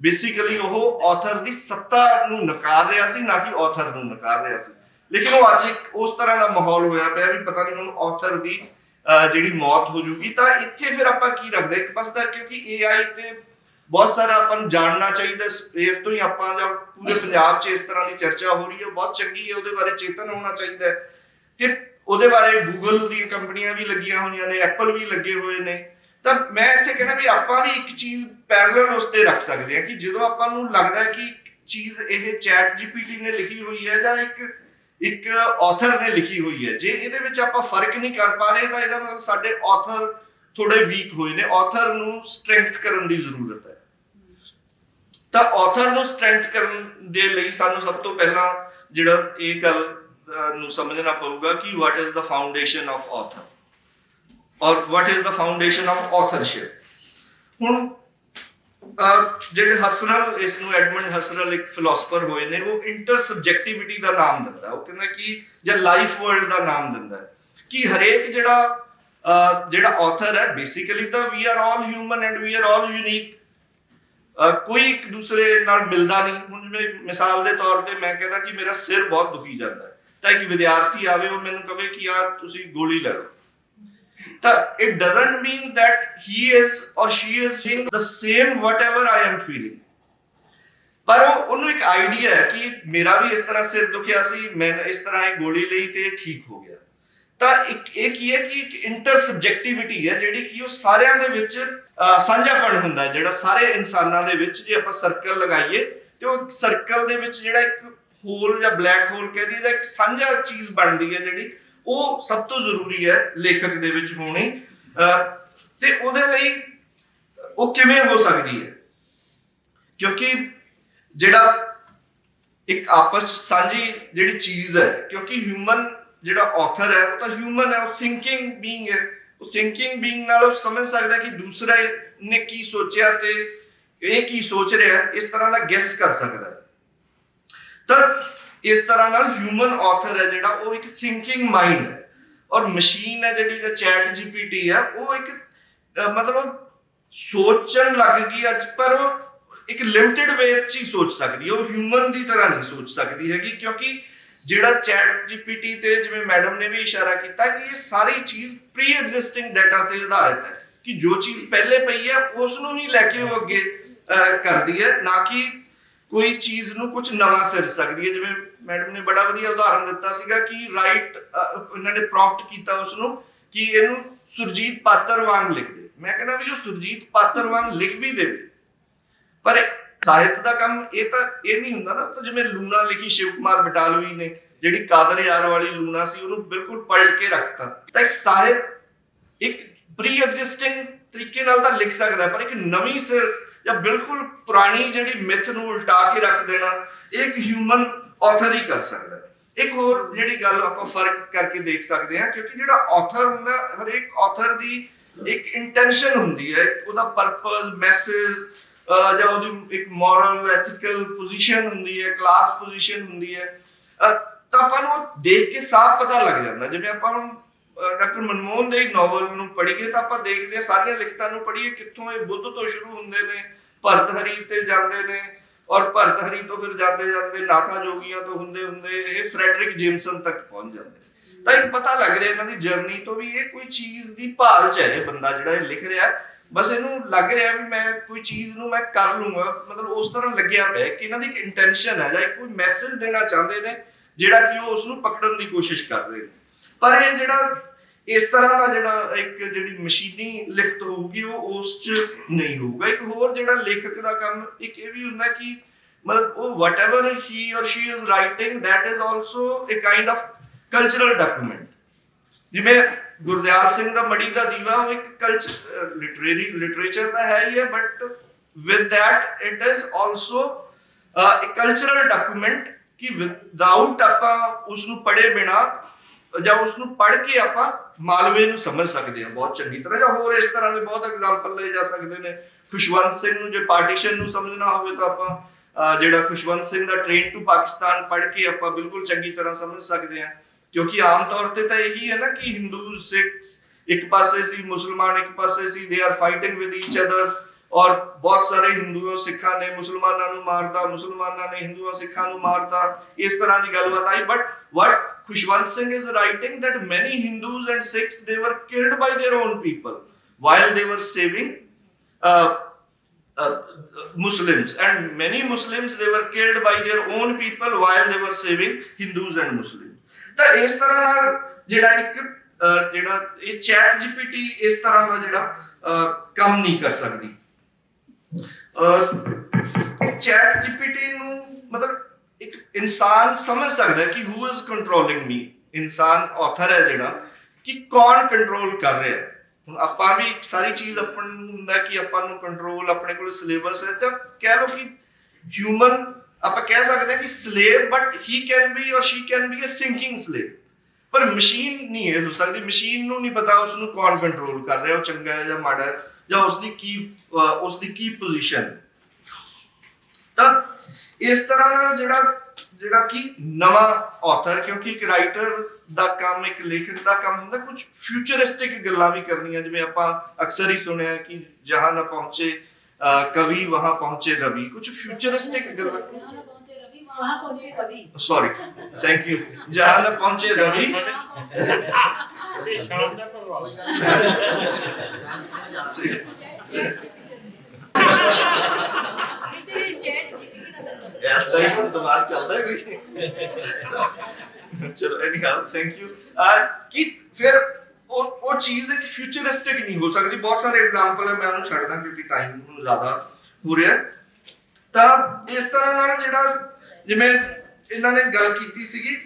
Basically, ਉਹ author ਦੀ ਸੱਤਾ ਨੂੰ ਨਕਾਰ ਰਿਹਾ ਸੀ ਨਾ ਕਿ author ਨੂੰ ਨਕਾਰ ਰਿਹਾ ਸੀ ਲੇਕਿਨ ਉਹ ਅੱਜ ਇੱਕ ਉਸ ਤਰ੍ਹਾਂ ਦਾ ਮਾਹੌਲ ਹੋਇਆ ਪਿਆ ਵੀ ਪਤਾ ਨਹੀਂ ਹੁਣ author ਦੀ ਅਹ, ਜਿਹੜੀ ਮੌਤ ਹੋ ਜੂਗੀ ਤਾਂ ਇੱਥੇ ਫਿਰ ਆਪਾਂ ਕੀ ਰੱਖਦੇ ਇੱਕ ਪਾਸੇ ਤਾਂ ਕਿਉਂਕਿ AI ਤੇ ਬਹੁਤ ਸਾਰਾ ਆਪਾਂ ਨੂੰ ਜਾਣਨਾ ਚਾਹੀਦਾ ਸਵੇਰ ਤੋਂ ਹੀ ਆਪਾਂ ਜਾਂ ਪੂਰੇ ਪੰਜਾਬ 'ਚ ਇਸ ਤਰ੍ਹਾਂ ਦੀ ਚਰਚਾ ਹੋ ਰਹੀ ਹੈ। ਬਹੁਤ ਚੰਗੀ ਹੈ, ਉਹਦੇ ਬਾਰੇ ਚੇਤਨ ਹੋਣਾ ਚਾਹੀਦਾ ਤੇ ਉਹਦੇ ਬਾਰੇ ਗੂਗਲ ਦੀਆਂ ਕੰਪਨੀਆਂ ਵੀ ਲੱਗੀਆਂ ਹੋਈਆਂ ਨੇ ਐਪਲ ਵੀ ਲੱਗੇ ਹੋਏ ਨੇ। ਤਾਂ ਮੈਂ ਇੱਥੇ ਕਹਿੰਦਾ ਵੀ ਆਪਾਂ ਵੀ ਇੱਕ ਚੀਜ਼ ਪੈਰਲਲ ਉਸ ਤੇ ਰੱਖ ਸਕਦੇ ਹਾਂ ਕਿ ਜਦੋਂ ਆਪਾਂ ਨੂੰ ਲੱਗਦਾ ਹੈ ਕਿ ਚੀਜ਼ ਇਹ ਚੈਟ ਜੀਪੀਟੀ ਨੇ ਲਿਖੀ ਹੋਈ ਹੈ ਜਾਂ ਇੱਕ ਇੱਕ ਆਥਰ ਨੇ ਲਿਖੀ ਹੋਈ ਹੈ, ਜੇ ਇਹਦੇ ਵਿੱਚ ਆਪਾਂ ਫ਼ਰਕ ਨਹੀਂ ਕਰ ਪਾ ਰਹੇ ਤਾਂ ਇਹਦਾ ਮਤਲਬ ਸਾਡੇ ਆਥਰ ਥੋੜੇ ਵੀਕ ਹੋਏ ਨੇ। ਆਥਰ ਨੂੰ ਸਟਰੈਂਥ ਕਰਨ ਦੀ ਜ਼ਰੂਰਤ ਹੈ। ਤਾਂ ਆਥਰ ਨੂੰ ਸਟਰੈਂਥ ਕਰਨ ਦੇ ਲਈ ਸਾਨੂੰ ਸਭ ਤੋਂ ਪਹਿਲਾਂ ਜਿਹੜਾ ਇਹ ਗੱਲ ਨੂੰ ਸਮਝਣਾ ਪਊਗਾ ਕਿ what is the foundation of author ਔਰ what is the foundation of authorship ਹੁਣ ਜਿਹੜੇ ਹਸਰਲ, ਇਸ ਨੂੰ ਐਡਮੰਡ ਹਸਰਲ ਇੱਕ ਫਿਲਾਸਫਰ ਹੋਏ ਨੇ, ਉਹ ਇੰਟਰ ਸਬਜੈਕਟਿਵਿਟੀ ਦਾ ਨਾਮ ਦਿੰਦਾ ਉਹ ਕਹਿੰਦਾ ਕਿ, ਜਾਂ ਲਾਈਫ ਵਰਲਡ ਦਾ ਨਾਮ ਦਿੰਦਾ ਕਿ ਹਰੇਕ ਜਿਹੜਾ ਜਿਹੜਾ ਆਥਰ ਹੈ ਬੇਸਿਕਲੀ ਤਾਂ we are all human and we are all unique ਕੋਈ ਇੱਕ ਦੂਸਰੇ ਨਾਲ ਮਿਲਦਾ ਨਹੀਂ। ਹੁਣ ਜਿਵੇਂ ਮਿਸਾਲ ਦੇ ਤੌਰ ਤੇ ਮੈਂ ਕਹਿੰਦਾ ਕਿ ਮੇਰਾ ਸਿਰ ਬਹੁਤ ਦੁਖੀ ਜਾਂਦਾ ਹੈ। ਤਾਂ ਇੱਕ ਵਿਦਿਆਰਥੀ ਆਵੇ, ਉਹ ਮੈਨੂੰ ਕਹੇ ਕਿ ਆ ਤੁਸੀਂ ਗੋਲੀ ਲੈ ਲਓ। ਤਾਂ it doesn't mean that he is or she is feeling the same whatever I am feeling ਪਰ ਉਹ, ਉਹਨੂੰ ਇੱਕ ਆਈਡੀਆ ਹੈ ਕਿ ਮੇਰਾ ਵੀ ਇਸ ਤਰ੍ਹਾਂ ਸਿਰ ਦੁਖਿਆ ਸੀ, ਮੈਂ ਇਸ ਤਰ੍ਹਾਂ ਇਹ ਗੋਲੀ ਲਈ ਤੇ ਠੀਕ ਹੋ ਗਿਆ। ਤਾਂ ਇੱਕ ਇਹ ਕੀ ਹੈ ਕਿ ਇੱਕ ਇੰਟਰ ਸਬਜੈਕਟਿਵਿਟੀ ਹੈ ਜਿਹੜੀ ਕਿ ਉਹ ਸਾਰਿਆਂ ਦੇ ਵਿੱਚ ਅਹ, ਸਾਂਝਾਪਣ ਹੁੰਦਾ ਹੈ ਜਿਹੜਾ ਸਾਰੇ ਇਨਸਾਨਾਂ ਦੇ ਵਿੱਚ ਜੇ ਆਪਾਂ ਸਰਕਲ ਲਗਾਈਏ ਤੇ ਉਹ ਸਰਕਲ ਦੇ ਵਿੱਚ ਜਿਹੜਾ ਇੱਕ ਹੋਲ ਜਾਂ ਬਲੈਕ ਹੋਲ ਕਹਿ ਦਈਏ ਜਾਂ ਇੱਕ ਸਾਂਝਾ ਚੀਜ਼ ਬਣਦੀ ਹੈ ਜਿਹੜੀ ਉਹ ਸਭ ਤੋਂ ਜ਼ਰੂਰੀ ਹੈ ਲੇਖਕ ਦੇ ਵਿੱਚ ਹੋਣੀ। ਅਹ, ਤੇ ਉਹਦੇ ਲਈ ਉਹ ਕਿਵੇਂ ਹੋ ਸਕਦੀ ਹੈ? ਕਿਉਂਕਿ ਜਿਹੜਾ ਇੱਕ ਆਪਸ ਸਾਂਝੀ ਜਿਹੜੀ ਚੀਜ਼ ਹੈ ਕਿਉਂਕਿ ਹਿਊਮਨ ਜਿਹੜਾ ਆਥਰ ਹੈ, ਉਹ ਤਾਂ ਹਿਊਮਨ ਹੈ, ਉਹ ਥਿੰਕਿੰਗ ਬੀਇੰਗ ਹੈ। ਉਹ ਥਿੰਕਿੰਗ ਬੀਇੰਗ ਨਾਲ ਉਹ ਸਮਝ ਸਕਦਾ ਕਿ ਦੂਸਰਾ ਨੇ ਕੀ ਸੋਚਿਆ ਤੇ ਇਹ ਕੀ ਸੋਚ ਰਿਹਾ, ਇਸ ਤਰ੍ਹਾਂ ਦਾ ਗੈਸ ਕਰ ਸਕਦਾ ਤਾਂ ਇਸ ਤਰ੍ਹਾਂ ਨਾਲ ਹਿਊਮਨ ਆਥਰ ਹੈ ਜਿਹੜਾ, ਉਹ ਇੱਕ ਥਿੰਕਿੰਗ ਮਾਈਂਡ ਹੈ। ਔਰ ਮਸ਼ੀਨ ਹੈ ਜਿਹੜੀ ਚੈਟ ਜੀਪੀਟੀ ਹੈ, ਉਹ ਇੱਕ ਮਤਲਬ ਸੋਚਣ ਲੱਗ ਗਈ ਅੱਜ, ਪਰ ਉਹ ਇੱਕ ਲਿਮਟਿਡ ਵੇ 'ਚ ਹੀ ਸੋਚ ਸਕਦੀ ਹੈ। ਉਹ ਹਿਊਮਨ ਦੀ ਤਰ੍ਹਾਂ ਨਹੀਂ ਸੋਚ ਸਕਦੀ ਹੈਗੀ, ਕਿਉਂਕਿ ਜਿਹੜਾ ਚੈਟ ਜੀਪੀਟੀ ਤੇ ਜਿਵੇਂ ਮੈਡਮ ਨੇ ਵੀ ਇਸ਼ਾਰਾ ਕੀਤਾ ਕਿ ਇਹ ਸਾਰੀ ਚੀਜ਼ ਪ੍ਰੀ ਐਗਜ਼ਿਸਟਿੰਗ ਡਾਟਾ ਤੇ ਆਧਾਰਿਤ ਹੈ ਕਿ ਜੋ ਚੀਜ਼ ਪਹਿਲੇ ਪਈ ਹੈ ਉਸ ਨੂੰ ਹੀ ਲੈ ਕੇ ਉਹ ਅੱਗੇ ਕਰਦੀ ਹੈ, ਨਾ ਕਿ ਕੋਈ ਚੀਜ਼ ਨੂੰ ਕੁਝ ਨਵਾਂ ਸਿਰ ਸਕਦੀ ਹੈ। ਜਿਵੇਂ ਮੈਡਮ ਨੇ ਬੜਾ ਵਧੀਆ ਉਦਾਹਰਨ ਦਿੱਤਾ ਸੀਗਾ ਕਿ ਰਾਈਟ ਇਹਨਾਂ ਨੇ ਪ੍ਰੌਂਪਟ ਕੀਤਾ ਉਸ ਨੂੰ ਕਿ ਇਹਨੂੰ ਸੁਰਜੀਤ ਪਾਤਰ ਵਾਂਗ ਲਿਖ ਦੇ। ਮੈਂ ਕਹਿੰਦਾ ਵੀ ਉਹ ਸੁਰਜੀਤ ਪਾਤਰ ਵਾਂਗ ਲਿਖ ਵੀ ਦੇਵੇ। ਪਰ ਸਾਹਿਤ ਦਾ ਕੰਮ ਇਹ ਤਾਂ ਇਹ ਨਹੀਂ ਹੁੰਦਾ ਨਾ, ਤਾਂ ਜਿਵੇਂ ਲੂਣਾ ਲਿਖੀ ਸ਼ਿਵ ਕੁਮਾਰ ਬਟਾਲਵੀ ਨੇ, ਜਿਹੜੀ ਕਾਦਰ ਯਾਰ ਵਾਲੀ ਲੂਣਾ ਸੀ, ਉਹਨੂੰ ਬਿਲਕੁਲ ਪਲਟ ਕੇ ਰੱਖਤਾ। ਤਾਂ ਇੱਕ ਸਾਹਿਤ ਇੱਕ ਪ੍ਰੀ ਐਗਜ਼ਿਸਟਿੰਗ ਤਰੀਕੇ ਨਾਲ ਤਾਂ ਲਿਖ ਸਕਦਾ, ਪਰ ਇੱਕ ਨਵੀਂ ਸਿਰ ਜਾਂ ਬਿਲਕੁਲ ਪੁਰਾਣੀ ਜਿਹੜੀ ਮਿਥ ਨੂੰ ਉਲਟਾ ਕੇ ਰੱਖ ਦੇਣਾ, ਇਹ ਇੱਕ ਹਿਊਮਨ ਆਥਰ ਹੀ ਕਰ ਸਕਦਾ। ਇੱਕ ਹੋਰ ਜਿਹੜੀ ਗੱਲ ਆਪਾਂ ਫ਼ਰਕ ਕਰਕੇ ਦੇਖ ਸਕਦੇ ਹਾਂ, ਕਿਉਂਕਿ ਜਿਹੜਾ ਆਥਰ ਹੁੰਦਾ, ਹਰੇਕ ਆਥਰ ਦੀ ਇੱਕ ਇੰਟੈਂਸ਼ਨ ਹੁੰਦੀ ਹੈ ਉਹਦਾ ਪਰਪਸ ਮੈਸੇਜ ਜਾਂ ਉਹਦੀ ਇੱਕ ਮੋਰਲ ਐਥੀਕਲ ਪੋਜੀਸ਼ਨ ਹੁੰਦੀ ਹੈ ਕਲਾਸ ਪੋਜੀਸ਼ਨ ਹੁੰਦੀ ਹੈ ਤਾਂ ਆਪਾਂ ਨੂੰ ਦੇਖ ਕੇ ਸਾਫ਼ ਪਤਾ ਲੱਗ ਜਾਂਦਾ ਜਿਵੇਂ ਆਪਾਂ ਹੁਣ ਡਾਕਟਰ ਮਨਮੋਹਨ ਦੇ ਨੋਵਲ ਨੂੰ ਪੜ੍ਹੀਏ ਤਾਂ ਆਪਾਂ ਦੇਖਦੇ ਹਾਂ, ਸਾਰੀਆਂ ਲਿਖਤਾਂ ਨੂੰ ਪੜ੍ਹੀਏ ਕਿੱਥੋਂ ਇਹ ਬੁੱਧ ਤੋਂ ਸ਼ੁਰੂ ਹੁੰਦੇ ਨੇ, ਭਰਤ ਤੇ ਜਾਂਦੇ ਨੇ ਔਰ ਭਰਤਹਰੀ ਤੋਂ ਫਿਰ ਜਾਂਦੇ ਜਾਂਦੇ ਨਾਥਾ ਜੋਗੀਆਂ ਤੋਂ ਹੁੰਦੇ ਹੁੰਦੇ ਇਹ ਫ੍ਰੈਡਰਿਕ ਜੇਮਸਨ ਤੱਕ ਪਹੁੰਚ ਜਾਂਦੇ ਤਾਂ ਇੱਕ ਪਤਾ ਲੱਗ ਰਿਹਾ ਇਹਨਾਂ ਦੀ ਜਰਨੀ ਤੋਂ ਵੀ ਇਹ ਕੋਈ ਚੀਜ਼ ਦੀ ਭਾਲ ਚ ਹੈ ਇਹ ਬੰਦਾ ਜਿਹੜਾ ਇਹ ਲਿਖ ਰਿਹਾ ਹੈ। ਬਸ ਇਹਨੂੰ ਲੱਗ ਰਿਹਾ ਵੀ ਮੈਂ ਕੋਈ ਚੀਜ਼ ਨੂੰ ਮੈਂ ਕਰ ਲੂੰਗਾ। ਮਤਲਬ ਉਸ ਤਰ੍ਹਾਂ ਲੱਗਿਆ ਪਿਆ ਕਿ ਇਹਨਾਂ ਦੀ ਇੱਕ ਇੰਟੈਂਸ਼ਨ ਹੈ ਜਾਂ ਕੋਈ ਮੈਸੇਜ ਦੇਣਾ ਚਾਹੁੰਦੇ ਨੇ, ਜਿਹੜਾ ਕਿ ਉਹ ਉਸ ਨੂੰ ਪਕੜਨ ਦੀ ਕੋਸ਼ਿਸ਼ ਕਰ ਰਹੇ ਨੇ। ਪਰ ਇਹ ਜਿਹੜਾ ਇਸ ਤਰ੍ਹਾਂ ਦਾ ਜਿਹੜਾ ਇੱਕ ਜਿਹੜੀ ਮਸ਼ੀਨੀ ਲਿਖਤ ਹੋਊਗੀ, ਉਹ ਉਸ ਚ ਨਹੀਂ ਹੋਊਗਾ। ਇੱਕ ਹੋਰ ਜਿਹੜਾ ਲੇਖਕ ਦਾ ਕੰਮ, ਇੱਕ ਇਹ ਵੀ ਹੁੰਦਾ ਕਿ ਮਤਲਬ ਉਹ whatever he or she is writing, that is also a kind of cultural document ਜਿਵੇਂ ਗੁਰਦਿਆਲ ਸਿੰਘ ਦਾ ਮੜੀ ਦਾ ਦੀਵਾ ਉਹ ਇੱਕ ਕਲਚਰ ਲਿਟਰੇਰੀ ਲਿਟਰੇਚਰ ਦਾ ਹੈ ਹੀ ਹੈ but with that it is also uh, a cultural ਕਿ ਵਿਦਆਊਟ ਆਪਾਂ ਉਸ ਨੂੰ ਪੜ੍ਹੇ ਬਿਨਾ ਜਾਂ ਉਸ ਨੂੰ ਪੜ੍ਹ ਕੇ ਆਪਾਂ ਮਾਲਵੇ ਨੂੰ ਸਮਝ ਸਕਦੇ ਹਾਂ। ਬਹੁਤ ਚੰਗੀ ਤਰ੍ਹਾਂ ਜਾਂ ਹੋਰ ਇਸ ਤਰ੍ਹਾਂ ਦੇ ਬਹੁਤ ਐਗਜ਼ਾਮਪਲ ਲਏ ਜਾ ਸਕਦੇ ਨੇ। ਖੁਸ਼ਵੰਤ ਸਿੰਘ ਨੂੰ ਜੇ ਪਾਰਟੀਸ਼ਨ ਨੂੰ ਸਮਝਣਾ ਹੋਵੇ ਤਾਂ ਆਪਾਂ ਜਿਹੜਾ ਖੁਸ਼ਵੰਤ ਸਿੰਘ ਦਾ ਟ੍ਰੇਨ ਟੂ ਪਾਕਿਸਤਾਨ ਪੜ੍ਹ ਕੇ ਆਪਾਂ ਬਿਲਕੁਲ ਚੰਗੀ ਤਰ੍ਹਾਂ ਸਮਝ ਸਕਦੇ ਹਾਂ। ਕਿਉਂਕਿ ਆਮ ਤੌਰ ਤੇ ਤਾਂ ਇਹੀ ਹੈ ਨਾ ਕਿ ਹਿੰਦੂ ਸਿੱਖ ਇੱਕ ਪਾਸੇ ਸੀ ਮੁਸਲਮਾਨ ਇੱਕ ਪਾਸੇ ਸੀ they are fighting with each other ਔਰ ਬਹੁਤ ਸਾਰੇ ਹਿੰਦੂਆਂ ਸਿੱਖਾਂ ਨੇ ਮੁਸਲਮਾਨਾਂ ਨੂੰ ਮਾਰਤਾ ਮੁਸਲਮਾਨਾਂ ਨੇ ਹਿੰਦੂਆਂ ਸਿੱਖਾਂ ਨੂੰ ਮਾਰਤਾ ਇਸ ਤਰ੍ਹਾਂ ਦੀ ਗੱਲਬਾਤ ਆਈ but what Khushwant Singh is writing that many Hindus and Sikhs they were killed by their own people while they were saving uh, uh, Muslims and many Muslims they were killed by their own people while they were saving Hindus and Muslims ਤਾਂ ਇਸ ਤਰ੍ਹਾਂ ਨਾਲ ਜਿਹੜਾ ਇੱਕ ਜਿਹੜਾ ਇਹ chat GPT ਇਸ ਤਰ੍ਹਾਂ ਦਾ ਜਿਹੜਾ ਕੰਮ ਨਹੀਂ ਕਰ ਸਕਦੀ। ਚੈਟ ਜੀਪੀਟੀ ਨੂੰ ਮਤਲਬ ਇੱਕ ਇਨਸਾਨ ਸਮਝ ਸਕਦਾ ਕਿ ਹੂ ਇਜ਼ ਕੰਟਰੋਲਿੰਗ ਮੀ ਇਨਸਾਨ ਆਥਰ ਹੈ ਜਿਹੜਾ, ਕਿ ਕੌਣ ਕੰਟਰੋਲ ਕਰ ਰਿਹਾ ਹੈ। ਹੁਣ ਆਪਾਂ ਵੀ ਸਾਰੀ ਚੀਜ਼ ਆਪਾਂ ਨੂੰ ਹੁੰਦਾ ਕਿ ਆਪਾਂ ਨੂੰ ਕੰਟਰੋਲ ਆਪਣੇ ਕੋਲ ਸਿਲੇਬਸ ਹੈ, ਤਾਂ ਕਹਿ ਲਓ ਕਿ ਹਿਊਮਨ ਆਪਾਂ ਕਹਿ ਸਕਦੇ ਹਾਂ ਕਿ slave but he can be or she can be a thinking slave ਪਰ ਮਸ਼ੀਨ ਨਹੀਂ ਇਹ ਹੋ ਸਕਦੀ। ਮਸ਼ੀਨ ਨੂੰ ਨਹੀਂ ਪਤਾ ਉਸ ਨੂੰ ਕੌਣ ਕੰਟਰੋਲ ਕਰ ਰਿਹਾ, ਉਹ ਚੰਗਾ ਹੈ ਜਾਂ ਮਾੜਾ ਹੈ, ਜਾਂ ਉਸ ਦੀ ਕੀ ਉਸ ਦੀ ਕੀ ਪੋਜੀਸ਼ਨ ਤਾਂ ਇਸ ਤਰ੍ਹਾਂ ਨਾਲ ਜਿਹੜਾ ਜਿਹੜਾ ਕਿ ਨਵਾਂ ਆਥਰ ਕਿਉਂਕਿ ਇੱਕ ਰਾਈਟਰ ਦਾ ਕੰਮ, ਇੱਕ ਲੇਖਕ ਦਾ ਕੰਮ ਹੁੰਦਾ, ਕੁਝ ਫਿਊਚਰਿਸਟਿਕ ਗੱਲਾਂ ਵੀ ਕਰਨੀਆਂ, ਜਿਵੇਂ ਆਪਾਂ ਅਕਸਰ ਹੀ ਸੁਣਿਆ ਕਿ ਜਹਾਂ ਨਾ ਪਹੁੰਚੇ कवि वहाँ पहुँचे रवि। कुछ फ्यूचरिस्टिक सॉरी थैंक यू जहाँ न पहुँचे रवि। दिमाग चलता है चलो एनी थैंक यू कि फिर ਚੱਲਦਾ ਉਹ ਉਹ ਚੀਜ਼ ਇੱਕ ਫਿਊਚਰਿਸਟਿਕ ਨਹੀਂ ਹੋ ਸਕਦੀ। ਬਹੁਤ ਸਾਰੇ ਐਗਜ਼ਾਮਪਲ ਹੈ, ਮੈਂ ਉਹਨੂੰ ਛੱਡਦਾ ਕਿਉਂਕਿ ਟਾਈਮ ਹੁਣ ਜ਼ਿਆਦਾ ਹੋ ਰਿਹਾ ਤਾਂ ਇਸ ਤਰ੍ਹਾਂ ਨਾਲ ਜਿਹੜਾ ਜਿਵੇਂ ਇਹਨਾਂ ਨੇ ਗੱਲ ਕੀਤੀ ਸੀਗੀ,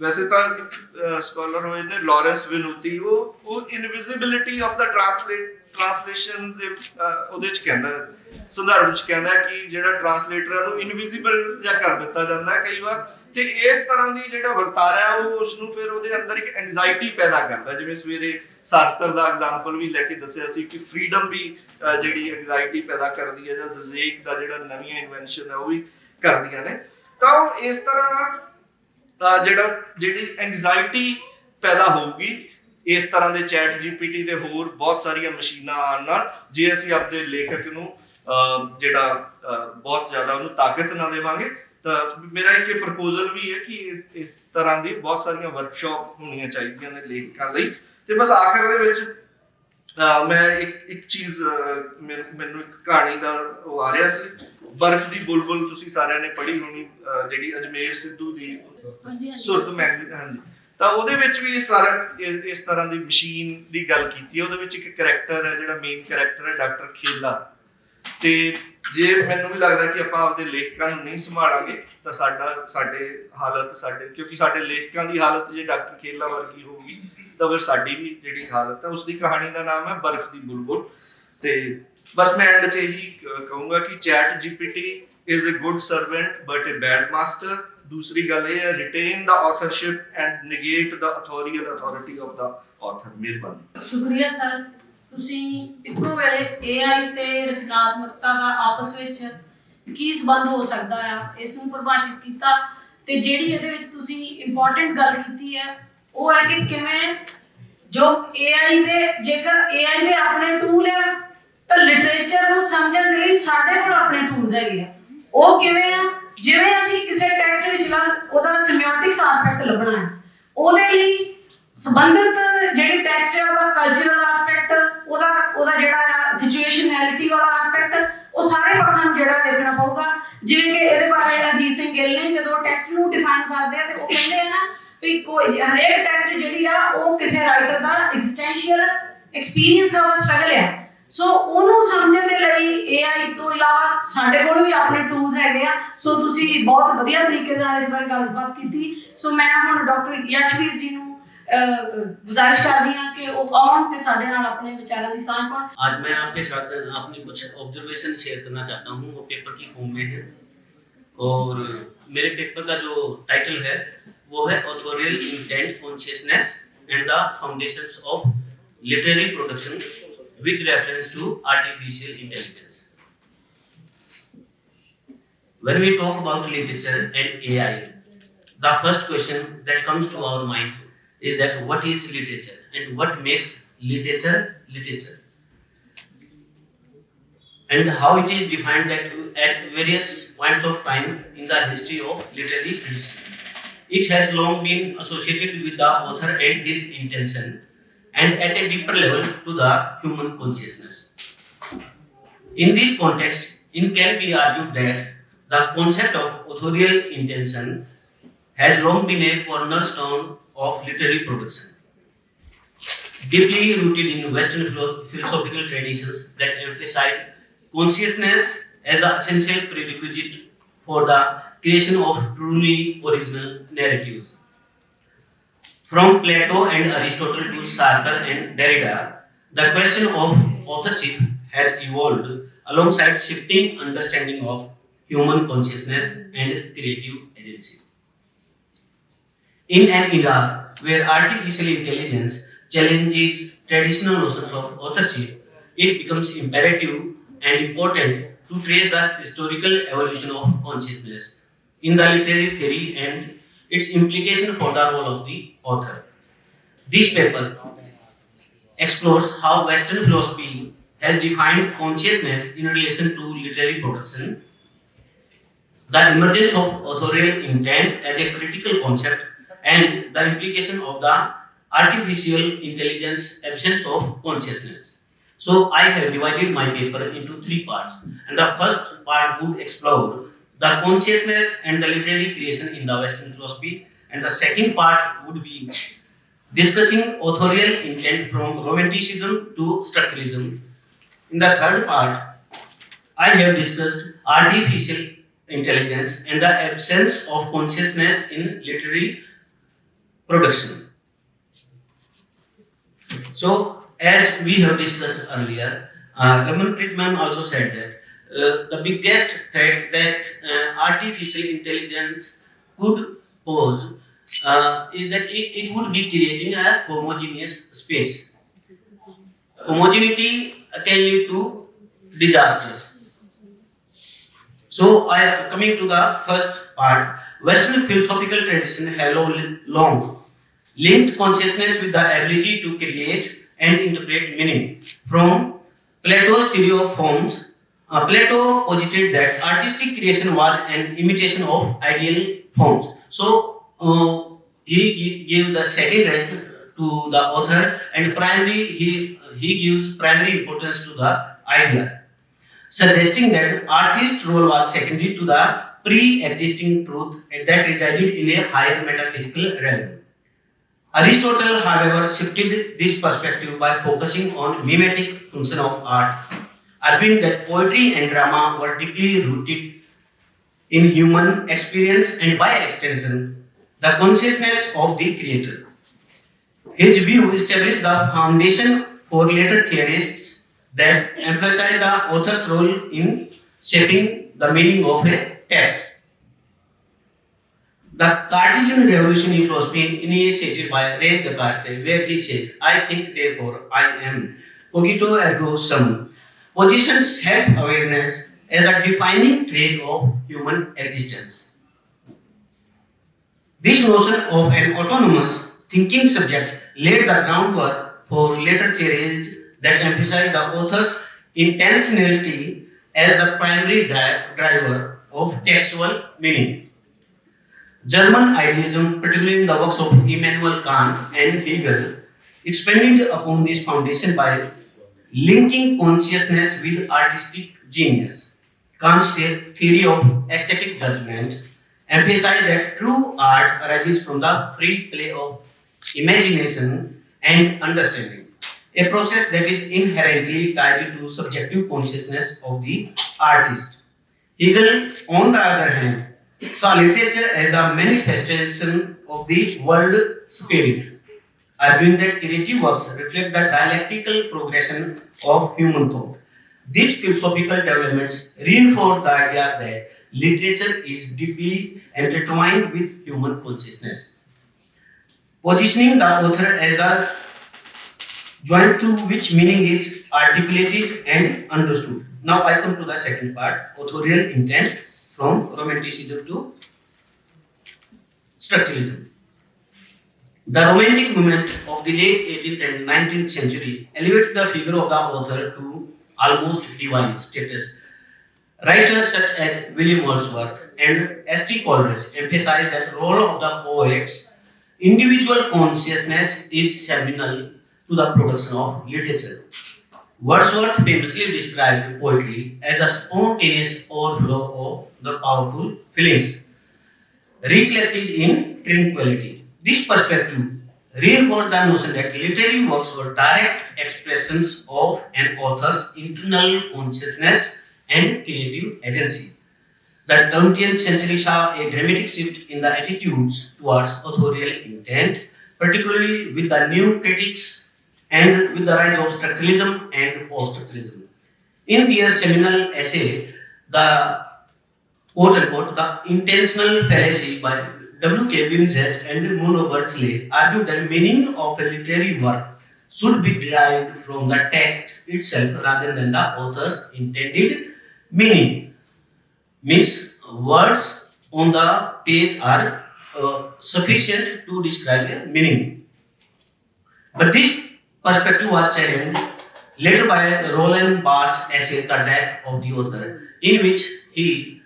ਵੈਸੇ ਤਾਂ ਸਕਾਲਰ ਹੋਏ ਨੇ ਲਾਰੈਂਸ ਵਿਨੂਤੀ ਉਹ ਉਹ invisibility of the translate translation ਦੇ ਉਹਦੇ ਚ ਕਹਿੰਦਾ, ਸੰਦਰਭ ਚ ਕਹਿੰਦਾ ਕਿ ਜਿਹੜਾ ਟ੍ਰਾਂਸਲੇਟਰ ਨੂੰ ਇਨਵਿਜ਼ੀਬਲ ਜਾਂ ਕਰ ਦਿੱਤਾ ਜਾਂਦਾ ਹੈ। ਕਈ ਵਾਰ ਤੇ ਇਸ ਤਰ੍ਹਾਂ ਦੀ ਜਿਹੜਾ ਵਰਤਾਰਾ ਹੈ ਉਹ ਉਸ ਨੂੰ ਫਿਰ ਉਹਦੇ ਅੰਦਰ ਇੱਕ ਐਂਜ਼ਾਈਟੀ ਪੈਦਾ ਕਰਦਾ ਜਿਵੇਂ ਸਵੇਰੇ ਸਾਰਤਰ ਦਾ ਐਗਜ਼ਾਮਪਲ ਵੀ ਲੈ ਕੇ ਦੱਸਿਆ ਸੀ ਕਿ ਫਰੀडम ਵੀ ਜਿਹੜੀ ਐਂਜ਼ਾਈਟੀ ਪੈਦਾ ਕਰਦੀ ਹੈ ਜਾਂ ਜ਼ਜ਼ੇਕ ਦਾ ਜਿਹੜਾ ਨਵੀਆਂ ਇਨਵੈਂਸ਼ਨ ਹੈ ਉਹ ਵੀ ਕਰਦੀਆਂ ਨੇ। ਤਾਂ ਉਹ ਇਸ ਤਰ੍ਹਾਂ ਨਾਲ ਜਿਹੜਾ ਜਿਹੜੀ ਐਂਜ਼ਾਈਟੀ ਪੈਦਾ ਹੋਊਗੀ ਇਸ ਤਰ੍ਹਾਂ ਦੇ ਚੈਟ ਜੀਪੀਟੀ ਦੇ ਹੋਰ ਬਹੁਤ ਸਾਰੀਆਂ ਮਸ਼ੀਨਾਂ ਆਉਣ ਨਾਲ ਜੇ ਅਸੀਂ ਆਪਣੇ ਲੇਖਕ ਨੂੰ ਅਹ, ਜਿਹੜਾ ਅਹ, ਬਹੁਤ ਜ਼ਿਆਦਾ ਉਹਨੂੰ ਤਾਕਤ ਨਾ ਦੇਵਾਂਗੇ ਤਾਂ ਮੇਰਾ ਇੱਕ ਪ੍ਰਪੋਜ਼ਲ ਵੀ ਹੈ ਕਿ ਇਸ ਇਸ ਤਰ੍ਹਾਂ ਦੀ ਬਹੁਤ ਸਾਰੀਆਂ ਵਰਕਸ਼ਾਪ ਹੋਣੀਆਂ ਚਾਹੀਦੀਆਂ ਨੇ ਲੇਖਕਾਂ ਲਈ। ਤੇ ਬਸ ਆਖਰ ਦੇ ਵਿੱਚ ਮੈਂ ਇੱਕ ਇੱਕ ਚੀਜ਼ ਮੈਨ- ਇੱਕ ਕਹਾਣੀ ਦਾ ਉਹ ਆ ਰਿਹਾ ਸੀ। ਬਰਫ਼ ਦੀ ਬੁਲਬੁਲ ਤੁਸੀਂ ਸਾਰਿਆਂ ਨੇ ਪੜ੍ਹੀ ਹੋਣੀ ਜਿਹੜੀ ਅਜਮੇਰ ਸਿੱਧੂ ਦੀ ਸੁਰਤ ਮੈਗਜ਼ੀਨ ਹਾਂਜੀ। ਤਾਂ ਉਹਦੇ ਵਿੱਚ ਵੀ ਸਾਰਾ ਇਸ ਤਰ੍ਹਾਂ ਦੀ ਮਸ਼ੀਨ ਦੀ ਗੱਲ ਕੀਤੀ ਹੈ। ਉਹਦੇ ਵਿੱਚ ਇੱਕ ਕੈਰੈਕਟਰ ਹੈ ਜਿਹੜਾ ਮੇਨ ਕੈਰੈਕਟਰ ਹੈ ਡਾਕਟਰ ਖੇਲਾ। ਤੇ ਜੇ ਮੈਨੂੰ ਵੀ ਲੱਗਦਾ ਕਿ ਆਪਾਂ ਆਪਦੇ ਲੇਖਕਾਂ ਨੂੰ ਨਹੀਂ ਸੰਭਾਲਾਂਗੇ, ਤਾਂ ਸਾਡਾ, ਸਾਡੇ ਹਾਲਤ ਸਾਡੇ, ਕਿਉਂਕਿ ਸਾਡੇ ਲੇਖਕਾਂ ਦੀ ਹਾਲਤ ਜੇ ਡਾਕਟਰ ਖੇਲਾ ਵਰਗੀ ਹੋਊਗੀ ਤਾਂ ਫਿਰ ਸਾਡੀ ਵੀ ਜਿਹੜੀ ਹਾਲਤ ਹੈ ਉਸ ਦੀ ਕਹਾਣੀ ਦਾ ਨਾਮ ਹੈ ਬਰਫ਼ ਦੀ ਬੁਲਬੁਲ। ਤੇ ਬਸ ਮੈਂ ਐਂਡ 'ਚ ਇਹੀ ਕ- ਕਹੂੰਗਾ ਕਿ chat GPT is a good servant but a bad master ਦੂਸਰੀ ਗੱਲ ਇਹ ਹੈ retain the authorship and negate the authorial authority of the author ਮਿਹਰਬਾਨੀ। ਸ਼ੁਕਰੀਆ ਸਰ। ਤੁਸੀਂ ਇੱਕੋ ਵੇਲੇ AI ਤੇ ਰਚਨਾਤਮਕਤਾ ਦਾ ਆਪਸ ਵਿੱਚ ਕੀ ਸੰਬੰਧ ਹੋ ਸਕਦਾ ਆ, ਇਸ ਨੂੰ ਪਰਿਭਾਸ਼ਿਤ ਕੀਤਾ ਤੇ ਜਿਹੜੀ ਇਹਦੇ ਵਿੱਚ ਤੁਸੀਂ ਇੰਪੋਰਟੈਂਟ ਗੱਲ ਕੀਤੀ ਹੈ ਉਹ ਹੈ ਕਿ ਕਿਵੇਂ ਜੋ AI ਦੇ, ਜੇਕਰ AI ਦੇ ਆਪਣੇ ਟੂਲ ਆ, ਤਾਂ ਲਿਟਰੇਚਰ ਨੂੰ ਸਮਝਣ ਦੇ ਲਈ ਸਾਡੇ ਕੋਲ ਆਪਣੇ ਟੂਲਸ ਹੈਗੇ ਆ। ਉਹ ਕਿਵੇਂ ਆ? ਜਿਵੇਂ ਅਸੀਂ ਕਿਸੇ ਟੈਕਸਟ ਵਿੱਚ ਉਹਦਾ ਸਿਮਿਓਟਿਕਸ ਆਸਪੈਕਟ ਲੱਭਣਾ ਹੈ। ਉਹਦੇ ਲਈ ਸੰਬੰਧਿਤ ਜਿਹੜੇ ਟੈਕਸਟ ਆ ਉਹਦਾ ਕਲਚਰਲ ਆਸਪੈਕਟ ਉਹਦਾ ਉਹਦਾ ਜਿਹੜਾ ਸਿਚੁਏਸ਼ਨੈਲਿਟੀ ਵਾਲਾ ਆਸਪੈਕਟ ਉਹ ਸਾਰੇ ਪੱਖਾਂ ਨੂੰ ਜਿਹੜਾ ਦੇਖਣਾ ਪਊਗਾ। ਜਿਵੇਂ ਕਿ ਇਹਦੇ ਬਾਰੇ ਅਜੀਤ ਸਿੰਘ ਗਿੱਲ ਨੇ ਜਦੋਂ ਟੈਕਸਟ ਨੂੰ ਡਿਫਾਈਨ ਕਰਦੇ ਆ ਤੇ ਉਹ ਕਹਿੰਦੇ ਆ ਨਾ ਵੀ ਕੋਈ ਹਰੇਕ ਟੈਕਸਟ ਜਿਹੜੀ ਆ, ਉਹ ਕਿਸੇ ਰਾਈਟਰ ਦਾ ਐਗਜ਼ਿਸਟੈਂਸ਼ੀਅਲ ਐਕਸਪੀਰੀਅੰਸ ਆ, ਉਹਦਾ ਸਟਰਗਲ ਆ। ਸੋ ਉਹਨੂੰ ਸਮਝਣ ਦੇ ਲਈ AI ਤੋਂ ਇਲਾਵਾ ਸਾਡੇ ਕੋਲ ਵੀ ਆਪਣੇ ਟੂਲਸ ਹੈਗੇ ਆ। ਸੋ ਤੁਸੀਂ ਬਹੁਤ ਵਧੀਆ ਤਰੀਕੇ ਦੇ ਨਾਲ ਇਸ ਬਾਰੇ ਗੱਲਬਾਤ ਕੀਤੀ। ਸੋ ਮੈਂ ਹੁਣ ਡਾਕਟਰ ਯਸ਼ਵੀਰ ਜੀ ਨੂੰ ਅਹ, ਗੁਜ਼ਾਰਿਸ਼ ਕਰਦੀ ਹਾਂ ਕਿ ਉਹ ਆਉਣ ਤੇ ਸਾਡੇ ਨਾਲ ਆਪਣੇ ਵਿਚਾਰਾਂ ਦੀ ਸਾਂਝ ਪਾਉਣ आज मैं आपके साथ अपनी कुछ ऑब्जर्वेशन शेयर करना चाहता हूँ वो पेपर की फॉर्म में है और मेरे पेपर का जो टाइटल है वो है authorial intent consciousness and the foundations of literary production with reference to artificial intelligence When we talk about literature and AI, the first question that comes to our mind is that what is literature and what makes literature literature and how it is defined at, at various points of time in the history of literary history. It has long been associated with the author and his intention and at a deeper level to the human consciousness. In this context, it can be argued that the concept of authorial intention has long been a cornerstone of literary production deeply rooted in Western philosophical traditions that emphasize consciousness as the essential prerequisite for the creation of truly original narratives. From Plato and Aristotle to Sartre and Derrida, the question of authorship has evolved alongside shifting understanding of human consciousness and creative agency. In an era where artificial intelligence challenges traditional notions of authorship, it becomes imperative and important to trace the historical evolution of consciousness in the literary theory and its implication for the role of the author. This paper explores how Western philosophy has defined consciousness in relation to literary production, the emergence of authorial intent as a critical concept, and the implication of the artificial intelligence absence of consciousness. So I have divided my paper into three parts, and the first part would explore the consciousness and the literary creation in the Western philosophy, and the second part would be discussing authorial intent from romanticism to structuralism. In the third part, I have discussed artificial intelligence and the absence of consciousness in literary production. So, as we have discussed earlier, uh, Raman Friedman also said that uh, the biggest threat that uh, artificial intelligence could pose uh, is that it, it would be creating a homogeneous space. Homogeneity can lead to disasters. So, I coming to the first part, Western philosophical tradition has long linked consciousness with the ability to create and interpret meaning. From Plato's theory of forms, uh, Plato posited that artistic creation was an imitation of ideal forms. So uh, he gi- gives the second rank to the author, and primary he he gives primary importance to the idea, suggesting that artist's role was secondary to the pre-existing truth and that resided in a higher metaphysical realm. Aristotle, however, shifted this perspective by focusing on mimetic function of art, arguing that poetry and drama were deeply rooted in human experience and by extension, the consciousness of the creator. His view established the foundation for later theorists that emphasize the author's role in shaping the meaning of a text. The Cartesian revolution in philosophy initiated by Rene Descartes, where he says, I think, therefore I am, cogito ergo sum, positions self-awareness as a defining trait of human existence. This notion of an autonomous thinking subject laid the groundwork for later theories that emphasize the author's intentionality as the primary driver of textual meaning. German idealism, particularly in the works of Immanuel Kant and Hegel, expanded upon this foundation by linking consciousness with artistic genius. Kant's theory of aesthetic judgment emphasized that true art arises from the free play of imagination and understanding, a process that is inherently tied to subjective consciousness of the artist. Hegel, on the other hand, saw literature as the manifestation of the world spirit, arguing that creative works reflect the dialectical progression of human thought. These philosophical developments reinforce the idea that literature is deeply intertwined with human consciousness, positioning the author as the joint through which meaning is articulated and understood. Now I come to the second part, authorial intent from romanticism to structuralism. The romantic movement of the late 18th and 19th century elevated the figure of the author to almost divine status. Writers such as William Wordsworth and S.T. Coleridge emphasized that the role of the poet's individual consciousness is seminal to the production of literature. Wordsworth famously described poetry as a spontaneous overflow of the powerful feelings, recollected in tranquility. This perspective reinforced the notion that literary works were direct expressions of an author's internal consciousness and creative agency. The 20th century saw a dramatic shift in the attitudes towards authorial intent, particularly with the new critics and with the rise of structuralism and post-structuralism. In their seminal essay, the quote unquote, the intentional fallacy by W.K. Winsett and Bruno Birchley argued that meaning of a literary work should be derived from the text itself rather than the author's intended meaning. Means words on the page are uh, sufficient to describe a meaning. But this perspective was challenged later by Roland Barthes' essay, The Death of the Author, in which he,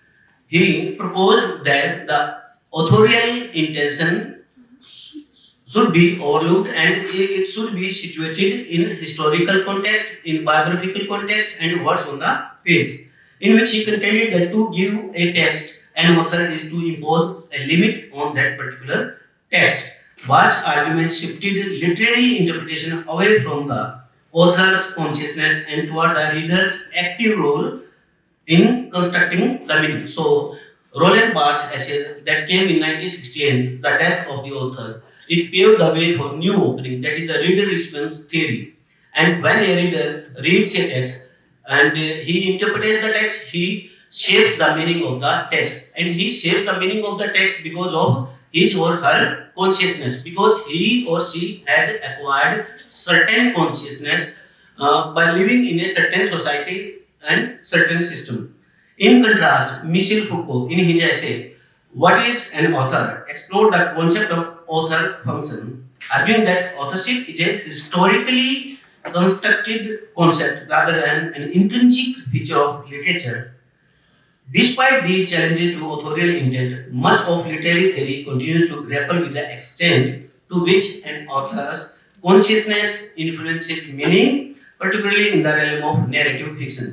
he proposed that the authorial intention should be overlooked and it should be situated in historical context, in biographical context, and words on the page. In which he contended that to give a text, an author is to impose a limit on that particular text. Barthes' argument shifted literary interpretation away from the author's consciousness and toward the reader's active role in constructing the meaning. So, Roland Barthes' essay that came in 1968, The Death of the Author, it paved the way for new opening, that is the reader response theory. And when a reader reads a text and he interprets the text, he shapes the meaning of the text. And he shapes the meaning of the text because of his or her consciousness, because he or she has acquired certain consciousness uh, by living in a certain society and certain system. In contrast, Michel Foucault, in his essay, What is an Author, explored the concept of author function, arguing that authorship is a historically constructed concept rather than an intrinsic feature of literature. Despite these challenges to authorial intent, much of literary theory continues to grapple with the extent to which an author's consciousness influences meaning, particularly in the realm of narrative fiction.